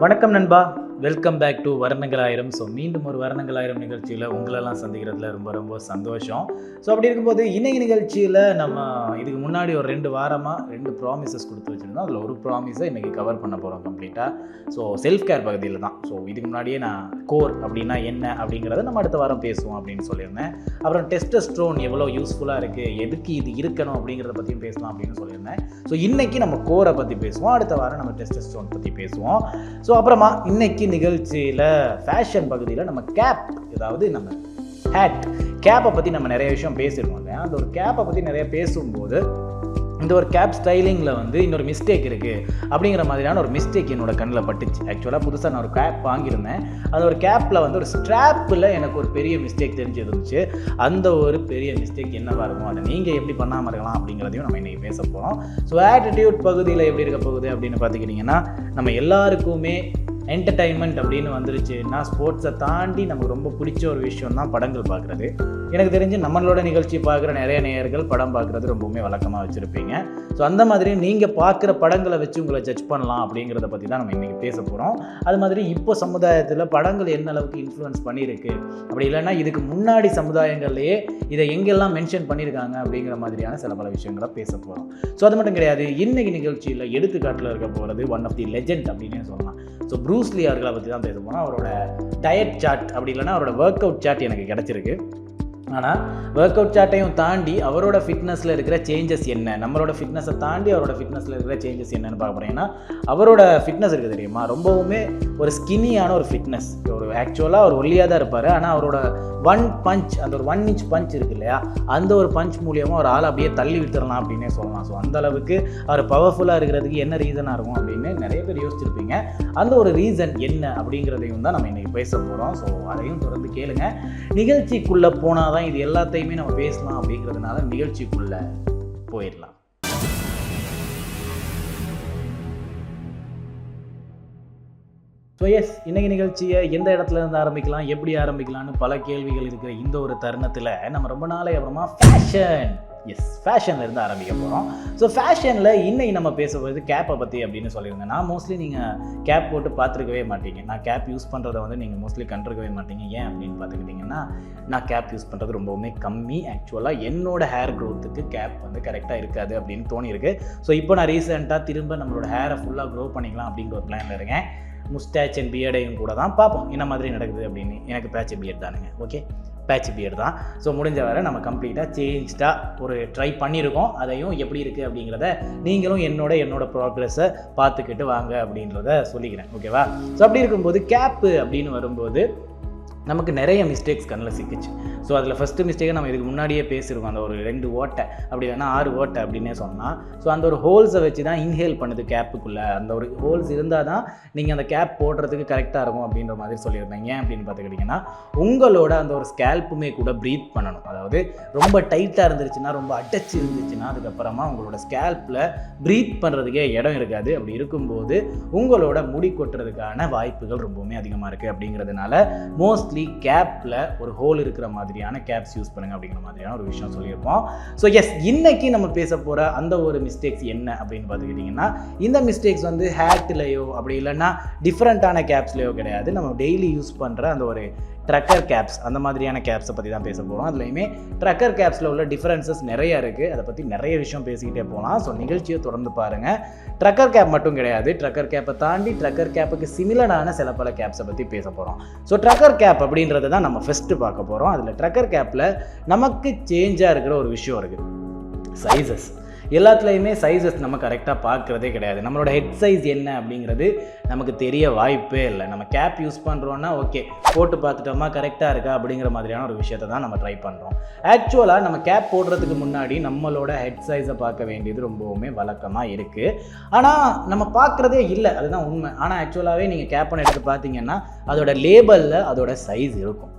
வணக்கம் நண்பா. Welcome back to வர்ணங்கள் ஆயிரம் ஸோ மீண்டும் ஒரு வர்ணங்கள் ஆயிரம் நிகழ்ச்சியில் உங்களெல்லாம் சந்திக்கிறதுல ரொம்ப ரொம்ப சந்தோஷம். ஸோ அப்படி இருக்கும்போது இன்னைக்கு நிகழ்ச்சியில் நம்ம இதுக்கு முன்னாடி ஒரு ரெண்டு வாரமாக ரெண்டு ப்ராமிசஸ் கொடுத்து வச்சுருந்தோம். அதில் ஒரு ப்ராமிஸை இன்றைக்கி கவர் பண்ண போகிறோம் கம்ப்ளீட்டாக ஸோ செல்ஃப் கேர் பகுதியில் தான். ஸோ இதுக்கு முன்னாடியே நான் கோர் அப்படின்னா என்ன அப்படிங்கிறத நம்ம அடுத்த வாரம் பேசுவோம் அப்படின்னு சொல்லியிருந்தேன். அப்புறம் டெஸ்டஸ்ட்ரோன் எவ்வளோ யூஸ்ஃபுல்லாக இருக்குது எதுக்கு இது இருக்கணும் அப்படிங்கிறத பற்றியும் பேசலாம் அப்படின்னு சொல்லியிருந்தேன். ஸோ இன்னைக்கு நம்ம கோரை பற்றி பேசுவோம். அடுத்த வாரம் நம்ம டெஸ்டஸ்ட்ரோன் பற்றி பேசுவோம். ஸோ அப்புறமா இன்னைக்கு நிகழ்ச்சியில் ஃபேஷன் பகுதியில் நம்ம கேப் அதாவது நம்ம ஹேட் கேப்பை பற்றி நம்ம நிறைய விஷயம் பேசியிருக்கோம் இல்லையா? அந்த ஒரு கேப்பை பற்றி நிறைய பேசும்போது இந்த ஒரு கேப் ஸ்டைலிங்கில் வந்து இன்னொரு மிஸ்டேக் இருக்குது அப்படிங்கிற மாதிரியான ஒரு மிஸ்டேக் என்னோட கண்ணில் பட்டுச்சு. ஆக்சுவலாக புதுசாக நான் ஒரு கேப் வாங்கியிருந்தேன். அந்த ஒரு கேப்பில் வந்து ஒரு ஸ்ட்ராப்பில் எனக்கு ஒரு பெரிய மிஸ்டேக் தெரிஞ்சு இருந்துச்சு. அந்த ஒரு பெரிய மிஸ்டேக் என்னவாக இருக்கும் அதை நீங்கள் எப்படி பண்ணாமல் இருக்கலாம் அப்படிங்கிறதையும் நம்ம இன்றைக்கி பேச போகிறோம் ஸோ ஆட்டிடியூட் பகுதியில் எப்படி இருக்க போகுது அப்படின்னு பார்த்துக்கிட்டிங்கன்னா நம்ம எல்லாருக்குமே என்டர்டைன்மெண்ட் அப்படின்னு வந்துருச்சுன்னா ஸ்போர்ட்ஸை தாண்டி நமக்கு ரொம்ப பிடிச்ச ஒரு விஷயம் தான் படங்கள் பார்க்குறது. எனக்கு தெரிஞ்சு நம்மளோட நிகழ்ச்சி பார்க்குற நிறைய நேயர்கள் படம் பார்க்குறது ரொம்பவுமே வழக்கமாக வச்சுருப்பீங்க. ஸோ அந்த மாதிரி நீங்கள் பார்க்குற படங்களை வச்சு உங்களை ஜட்ஜ் பண்ணலாம் அப்படிங்கிறத பற்றி தான் நம்ம இன்றைக்கி பேச போகிறோம் அது மாதிரி இப்போ சமுதாயத்தில் படங்கள் என்ன அளவுக்கு இன்ஃப்ளூயன்ஸ் பண்ணியிருக்கு அப்படி இல்லைன்னா இதுக்கு முன்னாடி சமுதாயங்கள்லேயே இதை எங்கெல்லாம் மென்ஷன் பண்ணியிருக்காங்க அப்படிங்கிற மாதிரியான சில பல விஷயங்களை பேச போகிறோம் ஸோ அது மட்டும் கிடையாது. இன்றைக்கி நிகழ்ச்சியில் எடுத்துக்காட்டில் இருக்க போகிறது ஒன் ஆஃப் தி லெஜெண்ட் அப்படின்னே சொல்லலாம். ஸோ ப்ரூஸ்லி அவர்களை பற்றி தான் பேச அவரோட டயட் சாட் அப்படி இல்லைன்னா அவரோட ஒர்க் அவுட் சாட் எனக்கு கிடச்சிருக்கு. ஆனால் ஒர்க் அவுட் சார்ட்டையும் தாண்டி அவரோட ஃபிட்னஸில் இருக்கிற சேஞ்சஸ் என்ன? நம்மளோட ஃபிட்னஸை தாண்டி அவரோட ஃபிட்னஸில் இருக்கிற சேஞ்சஸ் என்னன்னு பார்க்க போகிறீங்கன்னா அவரோட ஃபிட்னஸ் இருக்குது தெரியுமா? ரொம்பவுமே ஒரு ஸ்கின்னியான ஒரு ஃபிட்னஸ் ஒரு ஆக்சுவலாக அவர் ஒல்லியாக தான் இருப்பார். ஆனால் அவரோட ஒன் பஞ்ச் அந்த ஒரு ஒன் இன்ச் பஞ்ச் இருக்கு இல்லையா? அந்த ஒரு பஞ்ச் மூலியமாக ஒரு ஆள் அப்படியே தள்ளி விட்டுறலாம் அப்படின்னே சொல்லலாம். ஸோ அந்த அளவுக்கு அவர் பவர்ஃபுல்லாக இருக்கிறதுக்கு என்ன ரீசனாக இருக்கும் அப்படின்னு நிறைய பேர் யோசிச்சிருப்பீங்க. அந்த ஒரு ரீசன் என்ன அப்படிங்கிறதையும் தான் நம்ம இன்றைக்கி பேச போகிறோம் ஸோ அதையும் தொடர்ந்து கேளுங்க. நிகழ்ச்சிக்குள்ளே போனால் தான் இது எல்லாத்தையுமே நம்ம பேசலாம் அப்படிங்கிறதுனால நிகழ்ச்சிக்குள்ளே போயிடலாம். ஸோ எஸ் இன்னைக்கு நிகழ்ச்சியை எந்த இடத்துல இருந்து ஆரம்பிக்கலாம் எப்படி ஆரம்பிக்கலாம்னு பல கேள்விகள் இருக்கிற இந்த ஒரு தருணத்தில் நம்ம ரொம்ப நாளை அப்புறமா ஃபேஷன் எஸ் ஃபேஷனில் இருந்து ஆரம்பிக்க போகிறோம் ஸோ ஃபேஷனில் இன்னைக்கு நம்ம பேச போகிறது கேப்பை பற்றி அப்படின்னு சொல்லியிருந்தேன். நான் மோஸ்ட்லி நீங்கள் கேப் போட்டு பார்த்துருக்கவே மாட்டீங்க. நான் கேப் யூஸ் பண்ணுறதை வந்து நீங்கள் மோஸ்ட்லி கண்டிருக்கவே மாட்டீங்க. ஏன் அப்படின்னு பார்த்துக்கிட்டிங்கன்னா நான் கேப் யூஸ் பண்ணுறது ரொம்பவுமே கம்மி. ஆக்சுவலாக என்னோட ஹேர் க்ரோத்துக்கு கேப் வந்து கரெக்டாக இருக்காது அப்படின்னு தோணியிருக்கு. ஸோ இப்போ நான் ரீசெண்டாக திரும்ப நம்மளோட ஹேரை ஃபுல்லாக க்ரோ பண்ணிக்கலாம் அப்படிங்கிற ஒரு பிளானில் இருக்கேன். முஸ்டாச் அண்ட் பியர்டையும் கூட தான் பார்ப்போம். என்ன மாதிரி நடக்குது அப்படின்னு. எனக்கு பேட்ச் பியர்ட் தானுங்க. ஓகே பேட்ச் பியர்ட் தான். ஸோ முடிஞ்ச வரை நம்ம கம்ப்ளீட்டாக சேஞ்ச்டாக ஒரு ட்ரை பண்ணியிருக்கோம். அதையும் எப்படி இருக்குது அப்படிங்கிறத நீங்களும் என்னோட என்னோட ப்ராக்ரெஸை பார்த்துக்கிட்டு வாங்க அப்படின்றத சொல்லிக்கிறேன். ஓகேவா ஸோ அப்படி இருக்கும்போது கேப்பு அப்படின்னு வரும்போது நமக்கு நிறைய மிஸ்டேக்ஸ் கண்ணில் சிக்கிச்சு. ஸோ அதில் ஃபஸ்ட்டு மிஸ்டேக்கை நம்ம இதுக்கு முன்னாடியே பேசியிருக்கோம் அந்த ஒரு ரெண்டு ஓட்டை அப்படி வேணால் ஆறு ஓட்டை அப்படின்னே சொன்னால் ஸோ அந்த ஒரு ஹோல்ஸை வச்சு தான் இன்ஹேல் பண்ணுது கேப்புக்குள்ளே அந்த ஒரு ஹோல்ஸ் இருந்தால் தான் நீங்கள் அந்த கேப் போடுறதுக்கு கரெக்டாக இருக்கும் அப்படின்ற மாதிரி சொல்லியிருந்தேன் ஏன் அப்படின்னு பார்த்துக்கிட்டிங்கன்னா உங்களோட அந்த ஒரு ஸ்கேல்ப்புமே கூட ப்ரீத் பண்ணணும். அதாவது ரொம்ப டைட்டாக இருந்துருச்சுன்னா ரொம்ப அட்டச்சு இருந்துச்சுன்னா அதுக்கப்புறமா உங்களோட ஸ்கேல்ப்பில் ப்ரீத் பண்ணுறதுக்கே இடம் இருக்காது. அப்படி இருக்கும்போது உங்களோட முடி கொட்டுறதுக்கான வாய்ப்புகள் ரொம்பவுமே அதிகமாக இருக்குது அப்படிங்கிறதுனால மோஸ்ட்லி கேப்பில் ஒரு ஹோல் இருக்கிற மாதிரியான கேப்ஸ் யூஸ் பண்ணுங்க அப்படிங்கிற மாதிரியான ஒரு விஷயம் சொல்லியிருப்போம் ஸோ எஸ் இன்னைக்கு நம்ம பேச போகிற அந்த ஒரு மிஸ்டேக்ஸ் என்ன அப்படின்னு பார்த்துக்கிட்டிங்கன்னா இந்த மிஸ்டேக்ஸ் வந்து ஹேட்லேயோ அப்படி இல்லைன்னா டிஃப்ரெண்ட்டான கேப்ஸ்லேயோ கிடையாது. நம்ம டெய்லி யூஸ் பண்ணுற அந்த ஒரு ட்ரக்கர் கேப்ஸ் அந்த மாதிரியான கேப்ஸை பற்றி தான் பேச போகிறோம் அதுலேயுமே ட்ரக்கர் கேப்ஸில் உள்ள டிஃப்ரென்சஸ் நிறைய இருக்குது அதை பற்றி நிறைய விஷயம் பேசிக்கிட்டே போகலாம் ஸோ நிகழ்ச்சியை தொடர்ந்து பாருங்கள் ட்ரக்கர் கேப் மட்டும் கிடையாது. ட்ரக்கர் கேப்பை தாண்டி ட்ரக்கர் கேப்புக்கு சிமிலரான சில பல கேப்ஸை பற்றி பேச போகிறோம் ஸோ ட்ரக்கர் கேப் அப்படின்றத தான் நம்ம ஃபஸ்ட்டு பார்க்க போகிறோம் அதில் ட்ரக்கர் கேப்பில் நமக்கு சேஞ்சாக இருக்கிற ஒரு விஷயம் இருக்குது சைஸஸ் எல்லாத்துலேயுமே சைஸஸ் நம்ம கரெக்டாக பார்க்குறதே கிடையாது. நம்மளோட ஹெட் சைஸ் என்ன அப்படிங்கிறது நமக்கு தெரிய வாய்ப்பே இல்லை. நம்ம கேப் யூஸ் பண்ணுறோன்னா ஓகே போட்டு பார்த்துட்டோமா கரெக்டாக இருக்கா அப்படிங்கிற மாதிரியான ஒரு விஷயத்தை தான் நம்ம ட்ரை பண்ணுறோம் ஆக்சுவலாக நம்ம கேப் போடுறதுக்கு முன்னாடி நம்மளோட ஹெட் சைஸை பார்க்க வேண்டியது ரொம்பவுமே வழக்கமாக இருக்குது ஆனால் நம்ம பார்க்குறதே இல்லை. அதுதான் உண்மை. ஆனால் ஆக்சுவலாகவே நீங்கள் கேப் பண்ண எடுத்து பார்த்தீங்கன்னா அதோட லேபலில் அதோட சைஸ் இருக்கும்.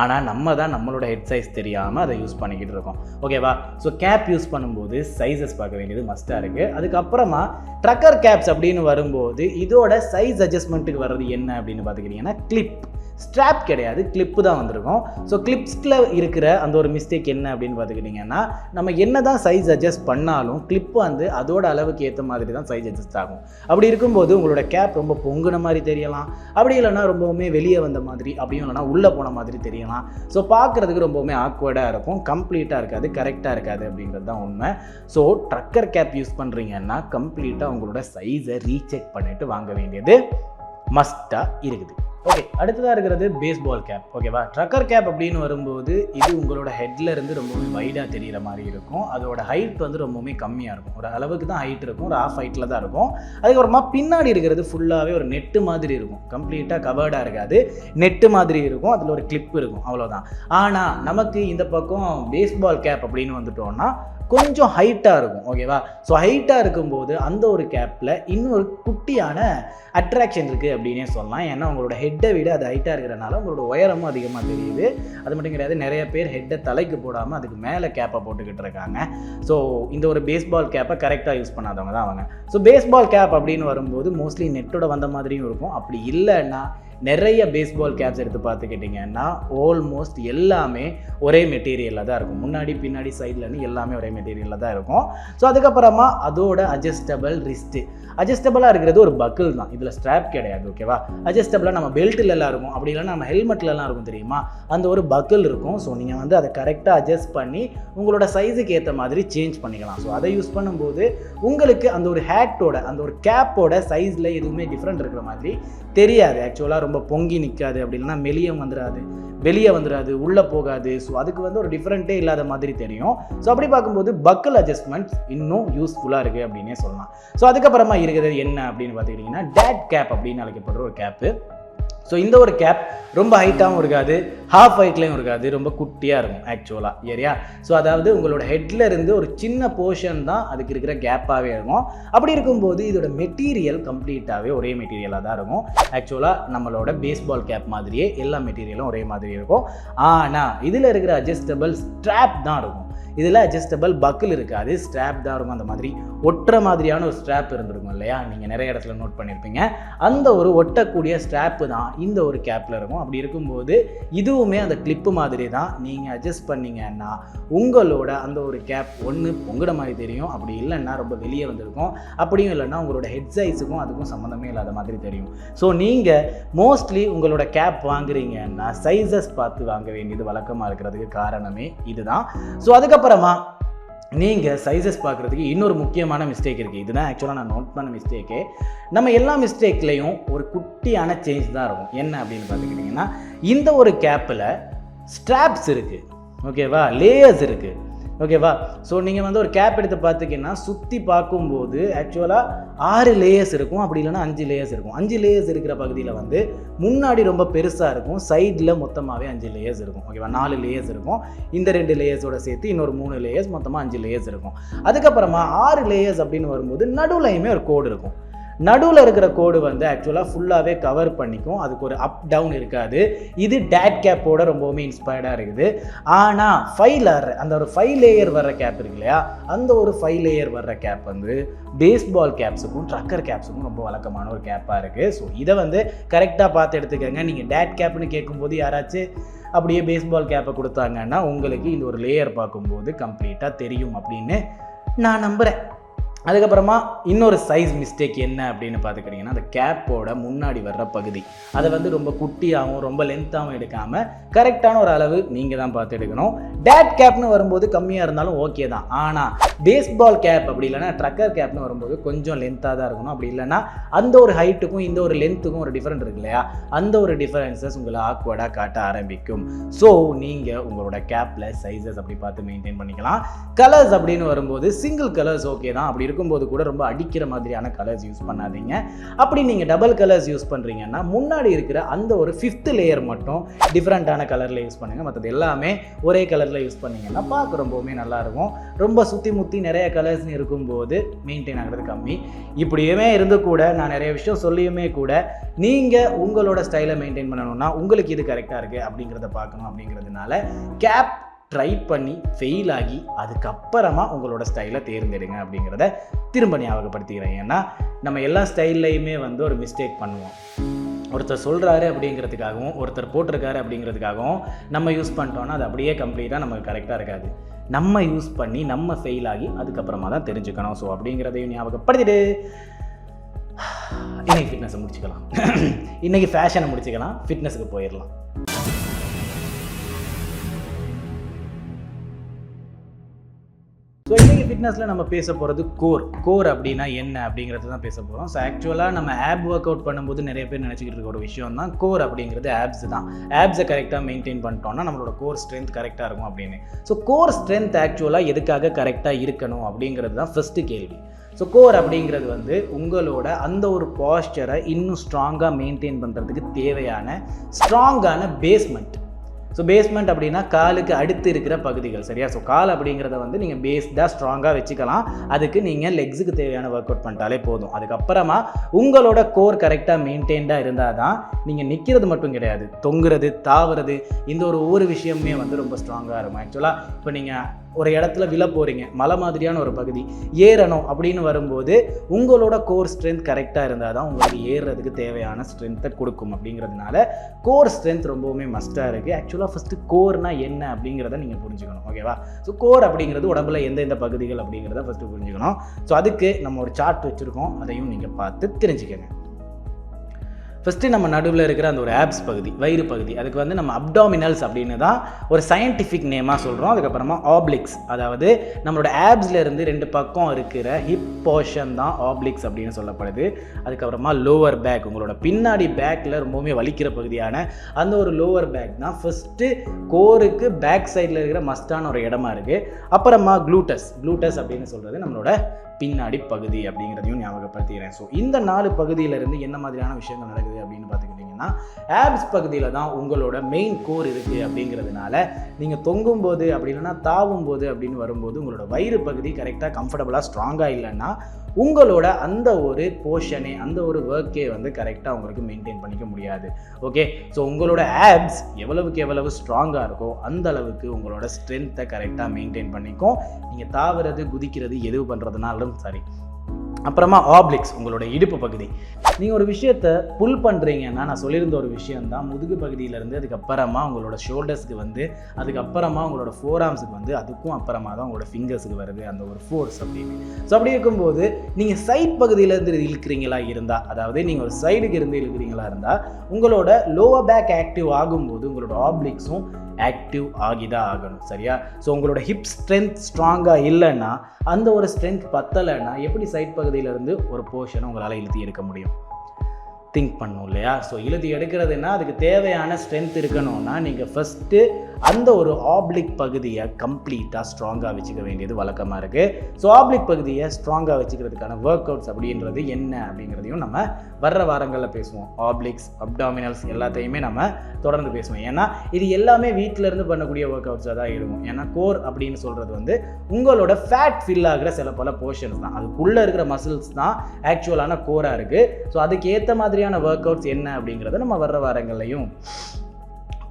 ஆனால் நம்ம தான் நம்மளோட ஹெட் சைஸ் தெரியாமல் அதை யூஸ் பண்ணிக்கிட்டு இருக்கோம். ஓகேவா ஸோ கேப் யூஸ் பண்ணும்போது சைஸஸ் பார்க்க வேண்டியது மஸ்ட்டாக இருக்குது அதுக்கப்புறமா ட்ரக்கர் கேப்ஸ் அப்படின்னு வரும்போது இதோட சைஸ் அட்ஜஸ்ட்மெண்ட்டுக்கு வர்றது என்ன அப்படின்னு பார்த்துக்கிட்டிங்கன்னா கிளிப் ஸ்ட்ராப் கிடையாது கிளிப்பு தான் வந்திருக்கும். ஸோ கிளிப்ஸில் இருக்கிற அந்த ஒரு மிஸ்டேக் என்ன அப்படின்னு பார்த்துக்கிட்டிங்கன்னா நம்ம என்ன தான் சைஸ் அட்ஜஸ்ட் பண்ணாலும் கிளிப் வந்து அதோட அளவுக்கு ஏற்ற மாதிரி தான் சைஸ் அட்ஜஸ்ட் ஆகும். அப்படி இருக்கும்போது உங்களோட கேப் ரொம்ப பொங்குன மாதிரி தெரியலாம். அப்படி இல்லைன்னா ரொம்பவுமே வெளியே வந்த மாதிரி அப்படியும் இல்லைன்னா உள்ளே போன மாதிரி தெரியலாம். ஸோ பார்க்குறதுக்கு ரொம்பவுமே ஆக்வர்டாக இருக்கும். கம்ப்ளீட்டாக இருக்காது கரெக்டாக இருக்காது அப்படிங்கிறது தான் உண்மை. ஸோ ட்ரக்கர் கேப் யூஸ் பண்ணுறீங்கன்னா கம்ப்ளீட்டாக உங்களோட சைஸை ரீசெக் பண்ணிவிட்டு வாங்க வேண்டியது மஸ்ட்டாக இருக்குது. ஓகே அடுத்ததாக இருக்கிறது பேஸ்பால் கேப் ஓகேவா ட்ரக்கர் கேப் அப்படின்னு வரும்போது இது உங்களோட ஹெட்ல இருந்து ரொம்பவே வைடாக தெரிகிற மாதிரி இருக்கும். அதோட ஹைட் வந்து ரொம்பவுமே கம்மியாக இருக்கும். ஒரு அளவுக்கு தான் ஹைட் இருக்கும். ஒரு ஆஃப் ஹைட்டில் தான் இருக்கும். அதுக்கப்புறமா பின்னாடி இருக்கிறது ஃபுல்லாகவே ஒரு நெட்டு மாதிரி இருக்கும். கம்ப்ளீட்டாக கவர்டாக இருக்காது. நெட்டு மாதிரி இருக்கும். அதில் ஒரு கிளிப் இருக்கும். அவ்வளோதான் ஆனால் நமக்கு இந்த பக்கம் பேஸ்பால் கேப் அப்படின்னு வந்துட்டோம்னா கொஞ்சம் ஹைட்டாக இருக்கும் ஓகேவா ஸோ ஹைட்டாக இருக்கும்போது அந்த ஒரு கேப்பில் இன்னொரு குட்டியான அட்ராக்ஷன் இருக்குது அப்படின்னே சொல்லலாம். ஏன்னா உங்களோட ஹெட்டை விட அது ஹைட்டாக இருக்கிறனால உங்களோட உயரமும் அதிகமாக தெரியுது. அது மட்டும் கிடையாது நிறைய பேர் ஹெட்டை தலைக்கு போடாமல் அதுக்கு மேலே கேப்பை போட்டுக்கிட்டு இருக்காங்க. ஸோ இந்த ஒரு பேஸ்பால் கேப்பை கரெக்டாக யூஸ் பண்ணாதவங்க தான் அவங்க. ஸோ பேஸ்பால் கேப் அப்படின்னு வரும்போது மோஸ்ட்லி நெட்டோட வந்த மாதிரியும் இருக்கும். அப்படி இல்லைன்னா நிறைய பேஸ்பால் கேப்ஸ் எடுத்து பார்த்துக்கிட்டிங்கன்னா ஆல்மோஸ்ட் எல்லாமே ஒரே மெட்டீரியலில் தான் இருக்கும். முன்னாடி பின்னாடி சைட்லன்னு எல்லாமே ஒரே மெட்டீரியலில் தான் இருக்கும். ஸோ அதுக்கப்புறமா அதோட அட்ஜஸ்டபிள் ரிஸ்ட்டு அட்ஜஸ்டபிளாக இருக்கிறது ஒரு பக்கிள் தான். இதில் ஸ்ட்ராப் கிடையாது ஓகேவா அட்ஜஸ்டபிளாக நம்ம பெல்ட்டிலலாம் இருக்கும். அப்படி இல்லைன்னா நம்ம ஹெல்மெட்லலாம் இருக்கும் தெரியுமா? அந்த ஒரு பக்கிள் இருக்கும். ஸோ நீங்கள் வந்து அதை கரெக்டாக அட்ஜஸ்ட் பண்ணி உங்களோட சைஸுக்கு ஏற்ற மாதிரி சேஞ்ச் பண்ணிக்கலாம். ஸோ அதை யூஸ் பண்ணும்போது உங்களுக்கு அந்த ஒரு ஹேட்டோட அந்த ஒரு கேப்போட சைஸில் எதுவுமே டிஃப்ரெண்ட் இருக்கிற மாதிரி தெரியாது. ஆக்சுவலாக ரொம்ப பொங்கி நிற்காது அப்படி இல்லைன்னா வந்துடாது வெளியே வந்துடாது உள்ளே போகாது. ஸோ அதுக்கு வந்து ஒரு டிஃப்ரெண்ட்டே இல்லாத மாதிரி தெரியும். ஸோ அப்படி பார்க்கும்போது பக்கல் அட்ஜஸ்ட்மெண்ட் இன்னும் யூஸ்ஃபுல்லாக இருக்குது அப்படின்னே சொல்லலாம். ஸோ அதுக்கப்புறமா இருக்கிறது என்ன அப்படின்னு பார்த்துக்கிட்டிங்கன்னா டேட் கேப் அப்படின்னு அழைக்கப்படுற ஒரு கேப்பு ஸோ இந்த ஒரு கேப் ரொம்ப ஹைட்டாகவும் இருக்காது. ஹாஃப் ஹைட்லேயும் இருக்காது. ரொம்ப குட்டியாக இருக்கும் ஆக்சுவலாக ஏரியா ஸோ அதாவது உங்களோட ஹெட்டில் இருந்து ஒரு சின்ன போர்ஷன் தான் அதுக்கு இருக்கிற கேப்பாகவே இருக்கும். அப்படி இருக்கும்போது இதோட மெட்டீரியல் கம்ப்ளீட்டாகவே ஒரே மெட்டீரியலாக தான் இருக்கும். ஆக்சுவலாக நம்மளோட பேஸ்பால் கேப் மாதிரியே எல்லா மெட்டீரியலும் ஒரே மாதிரி இருக்கும். ஆனால் இதில் இருக்கிற அட்ஜஸ்டபிள் ஸ்ட்ராப் தான் இருக்கும். இதில் அட்ஜஸ்டபிள் பக்கில் இருக்காது ஸ்ட்ராப் தான் இருக்கும் அந்த மாதிரி. ஒட்டுற மாதிரியான ஒரு ஸ்ட்ராப் இருந்திருக்கும் இல்லையா? நீங்கள் நிறைய இடத்துல நோட் பண்ணியிருப்பீங்க அந்த ஒரு ஒட்டக்கூடிய ஸ்ட்ராப்பு தான் இந்த ஒரு கேப்பில் இருக்கும். அப்படி இருக்கும்போது இதுவுமே அந்த கிளிப்பு மாதிரி தான் நீங்கள் அட்ஜஸ்ட் பண்ணீங்கன்னா உங்களோட அந்த ஒரு கேப் ஒன்று பொங்குட மாதிரி தெரியும். அப்படி இல்லைன்னா ரொம்ப வெளியே வந்திருக்கும். அப்படியும் இல்லைன்னா உங்களோட ஹெட் சைஸுக்கும் அதுக்கும் சம்மந்தமே இல்லாத மாதிரி தெரியும். ஸோ நீங்கள் மோஸ்ட்லி உங்களோட கேப் வாங்குறீங்கன்னா சைஸஸ் பார்த்து வாங்க வேண்டியது வழக்கமாக இருக்கிறதுக்கு காரணமே இதுதான். ஸோ அதுக்கப்புறம் நீங்கள் சைஸஸ் பார்க்குறதுக்கு இன்னொரு முக்கியமான மிஸ்டேக் இருக்குது இதுதான் ஆக்சுவலாக நான் நோட் பண்ண மிஸ்டேக்கே நம்ம எல்லா மிஸ்டேக்லேயும் ஒரு குட்டியான சேஞ்ச் தான் இருக்கும். என்ன அப்படின்னு பார்த்துக்கிட்டிங்கன்னா இந்த ஒரு கேப்பில் ஸ்ட்ராப்ஸ் இருக்குது ஓகேவா லேயர்ஸ் இருக்குது ஓகேவா ஸோ நீங்கள் வந்து ஒரு கேப் எடுத்து பார்த்தீங்கன்னா சுற்றி பார்க்கும்போது ஆக்சுவலாக ஆறு லேயர்ஸ் இருக்கும். அப்படி இல்லைன்னா அஞ்சு லேயர்ஸ் இருக்கும். அஞ்சு லேயர்ஸ் இருக்கிற பகுதியில் வந்து முன்னாடி ரொம்ப பெருசாக இருக்கும். சைடில் மொத்தமாகவே அஞ்சு லேயர்ஸ் இருக்கும். ஓகேவா நாலு லேயர்ஸ் இருக்கும். இந்த ரெண்டு லேயர்ஸோட சேர்த்து இன்னொரு மூணு லேயர்ஸ் மொத்தமாக அஞ்சு லேயர்ஸ் இருக்கும். அதுக்கப்புறமா ஆறு லேயர்ஸ் அப்படின்னு வரும்போது நடுவுலையுமே ஒரு கோடு இருக்கும். நடுவில் இருக்கிற கோடு வந்து ஆக்சுவலாக ஃபுல்லாகவே கவர் பண்ணிக்கும். அதுக்கு ஒரு அப் டவுன் இருக்காது. இது டேட் கேப்போட ரொம்பவுமே இன்ஸ்பயர்டாக இருக்குது. ஆனால் ஃபைவ் லேயர் அந்த ஒரு ஃபைவ் லேயர் வர்ற கேப் இருக்கு இல்லையா? அந்த ஒரு ஃபைவ் லேயர் வர்ற கேப் வந்து பேஸ்பால் கேப்ஸுக்கும் ட்ரக்கர் கேப்ஸுக்கும் ரொம்ப வழக்கமான ஒரு கேப்பாக இருக்குது ஸோ இதை வந்து கரெக்டாக பார்த்து எடுத்துக்கோங்க. நீங்கள் டேட் கேப்னு கேட்கும்போது யாராச்சும் அப்படியே பேஸ்பால் கேப்பை கொடுத்தாங்கன்னா உங்களுக்கு இந்த ஒரு லேயர் பார்க்கும்போது கம்ப்ளீட்டாக தெரியும் அப்படின்னு நான் நம்புகிறேன் அதுக்கப்புறமா இன்னொரு சைஸ் மிஸ்டேக் என்ன அப்படின்னு பார்த்துக்கிட்டிங்கன்னா அந்த கேப்போட முன்னாடி வர்ற பகுதி. அதை வந்து ரொம்ப குட்டியாகவும் ரொம்ப லென்த்தாகவும் எடுக்காமல் கரெக்டான ஒரு அளவு நீங்கள் தான் பார்த்து எடுக்கணும். டேட் கேப்னு வரும்போது கம்மியாக இருந்தாலும் ஓகே தான். ஆனால் பேஸ்பால் கேப் அப்படி இல்லைன்னா ட்ரக்கர் கேப்னு வரும்போது கொஞ்சம் லென்த்தாக தான் இருக்கணும். அப்படி இல்லைன்னா அந்த ஒரு ஹைட்டுக்கும் இந்த ஒரு லென்த்துக்கும் ஒரு டிஃப்ரெண்ட் இருக்கு இல்லையா? அந்த ஒரு டிஃப்ரென்சஸ் உங்களை ஆக்வர்டாக காட்ட ஆரம்பிக்கும். ஸோ நீங்கள் உங்களோட கேப்பில் சைஸஸ் அப்படி பார்த்து மெயின்டைன் பண்ணிக்கலாம். கலர்ஸ் அப்படின்னு வரும்போது சிங்கிள் கலர்ஸ் ஓகே தான். அப்படி இருக்கும்போது கூட ரொம்ப அடிக்கிற மாதிரியான கலர்ஸ் யூஸ் பண்ணாதீங்க. அப்படி நீங்கள் டபுள் கலர்ஸ் யூஸ் பண்ணுறீங்கன்னா முன்னாடி இருக்கிற அந்த ஒரு ஃபிஃப்த் லேயர் மட்டும் டிஃப்ரெண்ட்டான கலரில் யூஸ் பண்ணுங்கள் மற்றது எல்லாமே ஒரே கலரில் யூஸ் பண்ணீங்கன்னா பார்க்க ரொம்பவுமே நல்லாயிருக்கும் ரொம்ப சுற்றி முற்றி நிறைய கலர்ஸ்னு இருக்கும்போது மெயின்டைன் ஆகிறது கம்மி. இப்படியுமே இருந்து கூட நான் நிறைய விஷயம் சொல்லியுமே கூட நீங்கள் உங்களோட ஸ்டைலை மெயின்டைன் பண்ணணும்னா உங்களுக்கு இது கரெக்டாக இருக்குது அப்படிங்கிறத பார்க்கணும் அப்படிங்கிறதுனால கேப் ட்ரை பண்ணி ஃபெயில் ஆகி அதுக்கப்புறமா உங்களோட ஸ்டைலை தேர்ந்தெடுங்க அப்படிங்கிறத திரும்ப ஞாபகப்படுத்திக்கிறேன். ஏன்னா நம்ம எல்லா ஸ்டைல்லையுமே வந்து ஒரு மிஸ்டேக் பண்ணுவோம். ஒருத்தர் சொல்கிறாரு அப்படிங்கிறதுக்காகவும் ஒருத்தர் போட்டிருக்காரு அப்படிங்கிறதுக்காகவும் நம்ம யூஸ் பண்ணிட்டோம்னா அது அப்படியே கம்ப்ளீட்டாக நமக்கு கரெக்டாக இருக்காது. நம்ம யூஸ் பண்ணி நம்ம ஃபெயில் ஆகி அதுக்கப்புறமா தான் தெரிஞ்சுக்கணும். ஸோ அப்படிங்கிறதையும் ஞாபகப்படுத்திட்டு இன்னைக்கு ஃபிட்னஸை முடிச்சுக்கலாம். இன்னைக்கு ஃபேஷனை முடிச்சுக்கலாம். ஃபிட்னஸுக்கு போயிடலாம். ஸோ இன்றைக்கி ஃபிட்னஸில் நம்ம பேச போகிறது கோர் கோர் அப்படின்னா என்ன அப்படிங்கிறது தான் பேச போகிறோம் ஸோ ஆக்சுவலாக நம்ம ஆப் ஒர்க் அவுட் பண்ணும்போது நிறைய பேர் நினச்சிக்கிட்டு இருக்க ஒரு விஷயம் தான் கோர் அப்படிங்கிறது ஆப்ஸ் தான். ஆப்ஸை கரெக்டாக மெயின்டைன் பண்ணிட்டோம்னா நம்மளோட கோர் ஸ்ட்ரென்த் கரெக்டாக இருக்கும் அப்படின்னு. ஸோ கோர் ஸ்ட்ரென்த் ஆக்சுவலாக எதுக்காக கரெக்டாக இருக்கணும் அப்படிங்கிறது தான் ஃபஸ்ட்டு கேள்வி. ஸோ கோர் அப்படிங்கிறது வந்து உங்களோட அந்த ஒரு பாஸ்டரை இன்னும் ஸ்ட்ராங்காக மெயின்டைன் பண்ணுறதுக்கு தேவையான ஸ்ட்ராங்கான பேஸ்மெண்ட் ஸோ பேஸ்மெண்ட் அப்படின்னா காலுக்கு அடுத்து இருக்கிற பகுதிகள் சரியா? ஸோ கால் அப்படிங்கிறத வந்து நீங்கள் பேஸ்டாக ஸ்ட்ராங்காக வச்சுக்கலாம். அதுக்கு நீங்கள் லெக்ஸுக்கு தேவையான ஒர்க் அவுட் பண்ணிட்டாலே போதும். அதுக்கப்புறமா உங்களோட கோர் கரெக்டாக மெயின்டைன்டாக இருந்தால் தான் நீங்கள் நிற்கிறது மட்டும் கிடையாது. தொங்குறது தாவுறது இந்த ஒரு ஒவ்வொரு விஷயமே வந்து ரொம்ப ஸ்ட்ராங்காக இருக்கும். ஆக்சுவலாக இப்போ நீங்கள் ஒரு இடத்துல விழ போகிறீங்க மலை மாதிரியான ஒரு பகுதி. ஏறணும் அப்படின்னு வரும்போது உங்களோட கோர் ஸ்ட்ரென்த் கரெக்டாக இருந்தால் தான் உங்களுக்கு ஏறுறதுக்கு தேவையான ஸ்ட்ரென்த்தை கொடுக்கும் அப்படிங்கிறதுனால கோர் ஸ்ட்ரென்த் ரொம்பவுமே மஸ்ட்டாக இருக்குது ஆக்சுவலாக ஃபஸ்ட்டு கோர்னால் என்ன அப்படிங்கிறத நீங்கள் புரிஞ்சுக்கணும். ஓகேவா ஸோ கோர் அப்படிங்கிறது உடம்புல எந்தெந்த பகுதிகள் அப்படிங்கிறத ஃபஸ்ட்டு புரிஞ்சுக்கணும். ஸோ அதுக்கு நம்ம ஒரு சார்ட் வச்சுருக்கோம். அதையும் நீங்கள் பார்த்து தெரிஞ்சுக்கங்க. ஃபஸ்ட்டு நம்ம நடுவில் இருக்கிற அந்த ஒரு ஆப்ஸ் பகுதி வயிறு பகுதி அதுக்கு வந்து நம்ம அப்டாமினல்ஸ் அப்படின்னு தான் ஒரு சயின்டிஃபிக் நேமாக சொல்கிறோம் அதுக்கப்புறமா ஆப்ளிக்ஸ் அதாவது நம்மளோட ஆப்ஸ்லேருந்து ரெண்டு பக்கம் இருக்கிற ஹிப் போர்ஷன் தான் ஆப்ளிக்ஸ் அப்படின்னு சொல்லப்படுது. அதுக்கப்புறமா லோவர் பேக் உங்களோட பின்னாடி பேக்கில் ரொம்பவுமே வலிக்கிற பகுதியான அந்த ஒரு லோவர் பேக் தான் ஃபஸ்ட்டு கோருக்கு பேக் சைடில் இருக்கிற மஸ்டான ஒரு இடமா இருக்குது அப்புறமா க்ளூட்டஸ் க்ளூட்டஸ் அப்படின்னு சொல்கிறது நம்மளோட பின்னாடி பகுதி அப்படிங்கிறதையும் ஞாபகப்படுத்திக்கிறேன். ஸோ இந்த நாலு பகுதியிலேருந்து என்ன மாதிரியான விஷயங்கள் நடக்குது பார்த்தீங்கன்னா ஆப்ஸ் பகுதியில் தான் உங்களோட மெயின் கோர் இருக்குது அப்படிங்கிறதுனால நீங்கள் தொங்கும் போது அப்படி இல்லைன்னா தாவும் போது அப்படின்னு வரும்போது உங்களோட வயிறு பகுதி கரெக்டாக கம்ஃபர்டபுளாக ஸ்ட்ராங்காக இல்லைன்னா உங்களோட அந்த ஒரு போர்ஷனே அந்த ஒரு ஒர்க்கே வந்து கரெக்டாக உங்களுக்கு மெயின்டைன் பண்ணிக்க முடியாது. ஓகே ஸோ உங்களோட ஆப்ஸ் எவ்வளவுக்கு எவ்வளவு ஸ்ட்ராங்காக இருக்கோ அந்த அளவுக்கு உங்களோட ஸ்ட்ரென்த்தை கரெக்டாக மெயின்டைன் பண்ணிக்கும். நீங்கள் தாவுறது குதிக்கிறது எது பண்ணுறதுனாலும் சரி. அப்புறமா ஆப்ளிக்ஸ் உங்களோட இடுப்பு பகுதி. நீங்கள் ஒரு விஷயத்தை புல் பண்ணுறீங்கன்னா நான் சொல்லியிருந்த ஒரு விஷயந்தான் முதுகு பகுதியிலேருந்து அதுக்கப்புறமா உங்களோட ஷோல்டர்ஸ்க்கு வந்து அதுக்கப்புறமா உங்களோட ஃபோர் ஆர்ம்ஸுக்கு வந்து அதுக்கும் அப்புறமா தான் உங்களோட ஃபிங்கர்ஸுக்கு வருது அந்த ஒரு ஃபோர்ஸ் அப்படின்னு. ஸோ அப்படி இருக்கும்போது நீங்கள் சைட் பகுதியிலேருந்து இழுக்கிறீங்களா இருந்தால் அதாவது நீங்கள் ஒரு சைடுக்கு இருந்து இழுக்கிறீங்களா இருந்தால் உங்களோட லோவர் பேக் ஆக்டிவ் ஆகும்போது உங்களோட ஆப்ளிக்ஸும் ஆக்டிவ் ஆகி தான் ஆகணும் சரியா? ஸோ உங்களோட ஹிப் ஸ்ட்ரென்த் ஸ்ட்ராங்காக இல்லைன்னா அந்த ஒரு ஸ்ட்ரென்த் பத்தலைன்னா எப்படி சைட் பகுதியிலேருந்து ஒரு போர்ஷனை உங்களால் இழுத்தி எடுக்க முடியும். திங்க் பண்ணும் இல்லையா? ஸோ இழுதி எடுக்கிறதுனா அதுக்கு தேவையான ஸ்ட்ரென்த் இருக்கணும்னா நீங்கள் ஃபஸ்ட்டு அந்த ஒரு ஆப்ளிக் பகுதியை கம்ப்ளீட்டாக ஸ்ட்ராங்காக வச்சுக்க வேண்டியது வழக்கமாக இருக்குது ஸோ ஆப்ளிக் பகுதியை ஸ்ட்ராங்காக வச்சுக்கிறதுக்கான ஒர்க் அவுட்ஸ் அப்படின்றது என்ன அப்படிங்கிறதையும் நம்ம வர்ற வாரங்களில் பேசுவோம். ஆப்ளிக்ஸ் அப்டாமினல்ஸ் எல்லாத்தையுமே நம்ம தொடர்ந்து பேசுவோம். ஏன்னா இது எல்லாமே வீட்டில் இருந்து பண்ணக்கூடிய ஒர்க் அவுட்ஸாக தான் இருக்கும். ஏன்னா கோர் அப்படின்னு சொல்கிறது வந்து உங்களோட ஃபேட் ஃபில் ஆகிற சில பல போர்ஷன்ஸ் தான். அதுக்குள்ளே இருக்கிற மசில்ஸ் தான் ஆக்சுவலான கோராக இருக்குது ஸோ அதுக்கு ஏற்ற மாதிரியான ஒர்க் அவுட்ஸ் என்ன அப்படிங்கிறத நம்ம வர்ற வாரங்கள்லையும்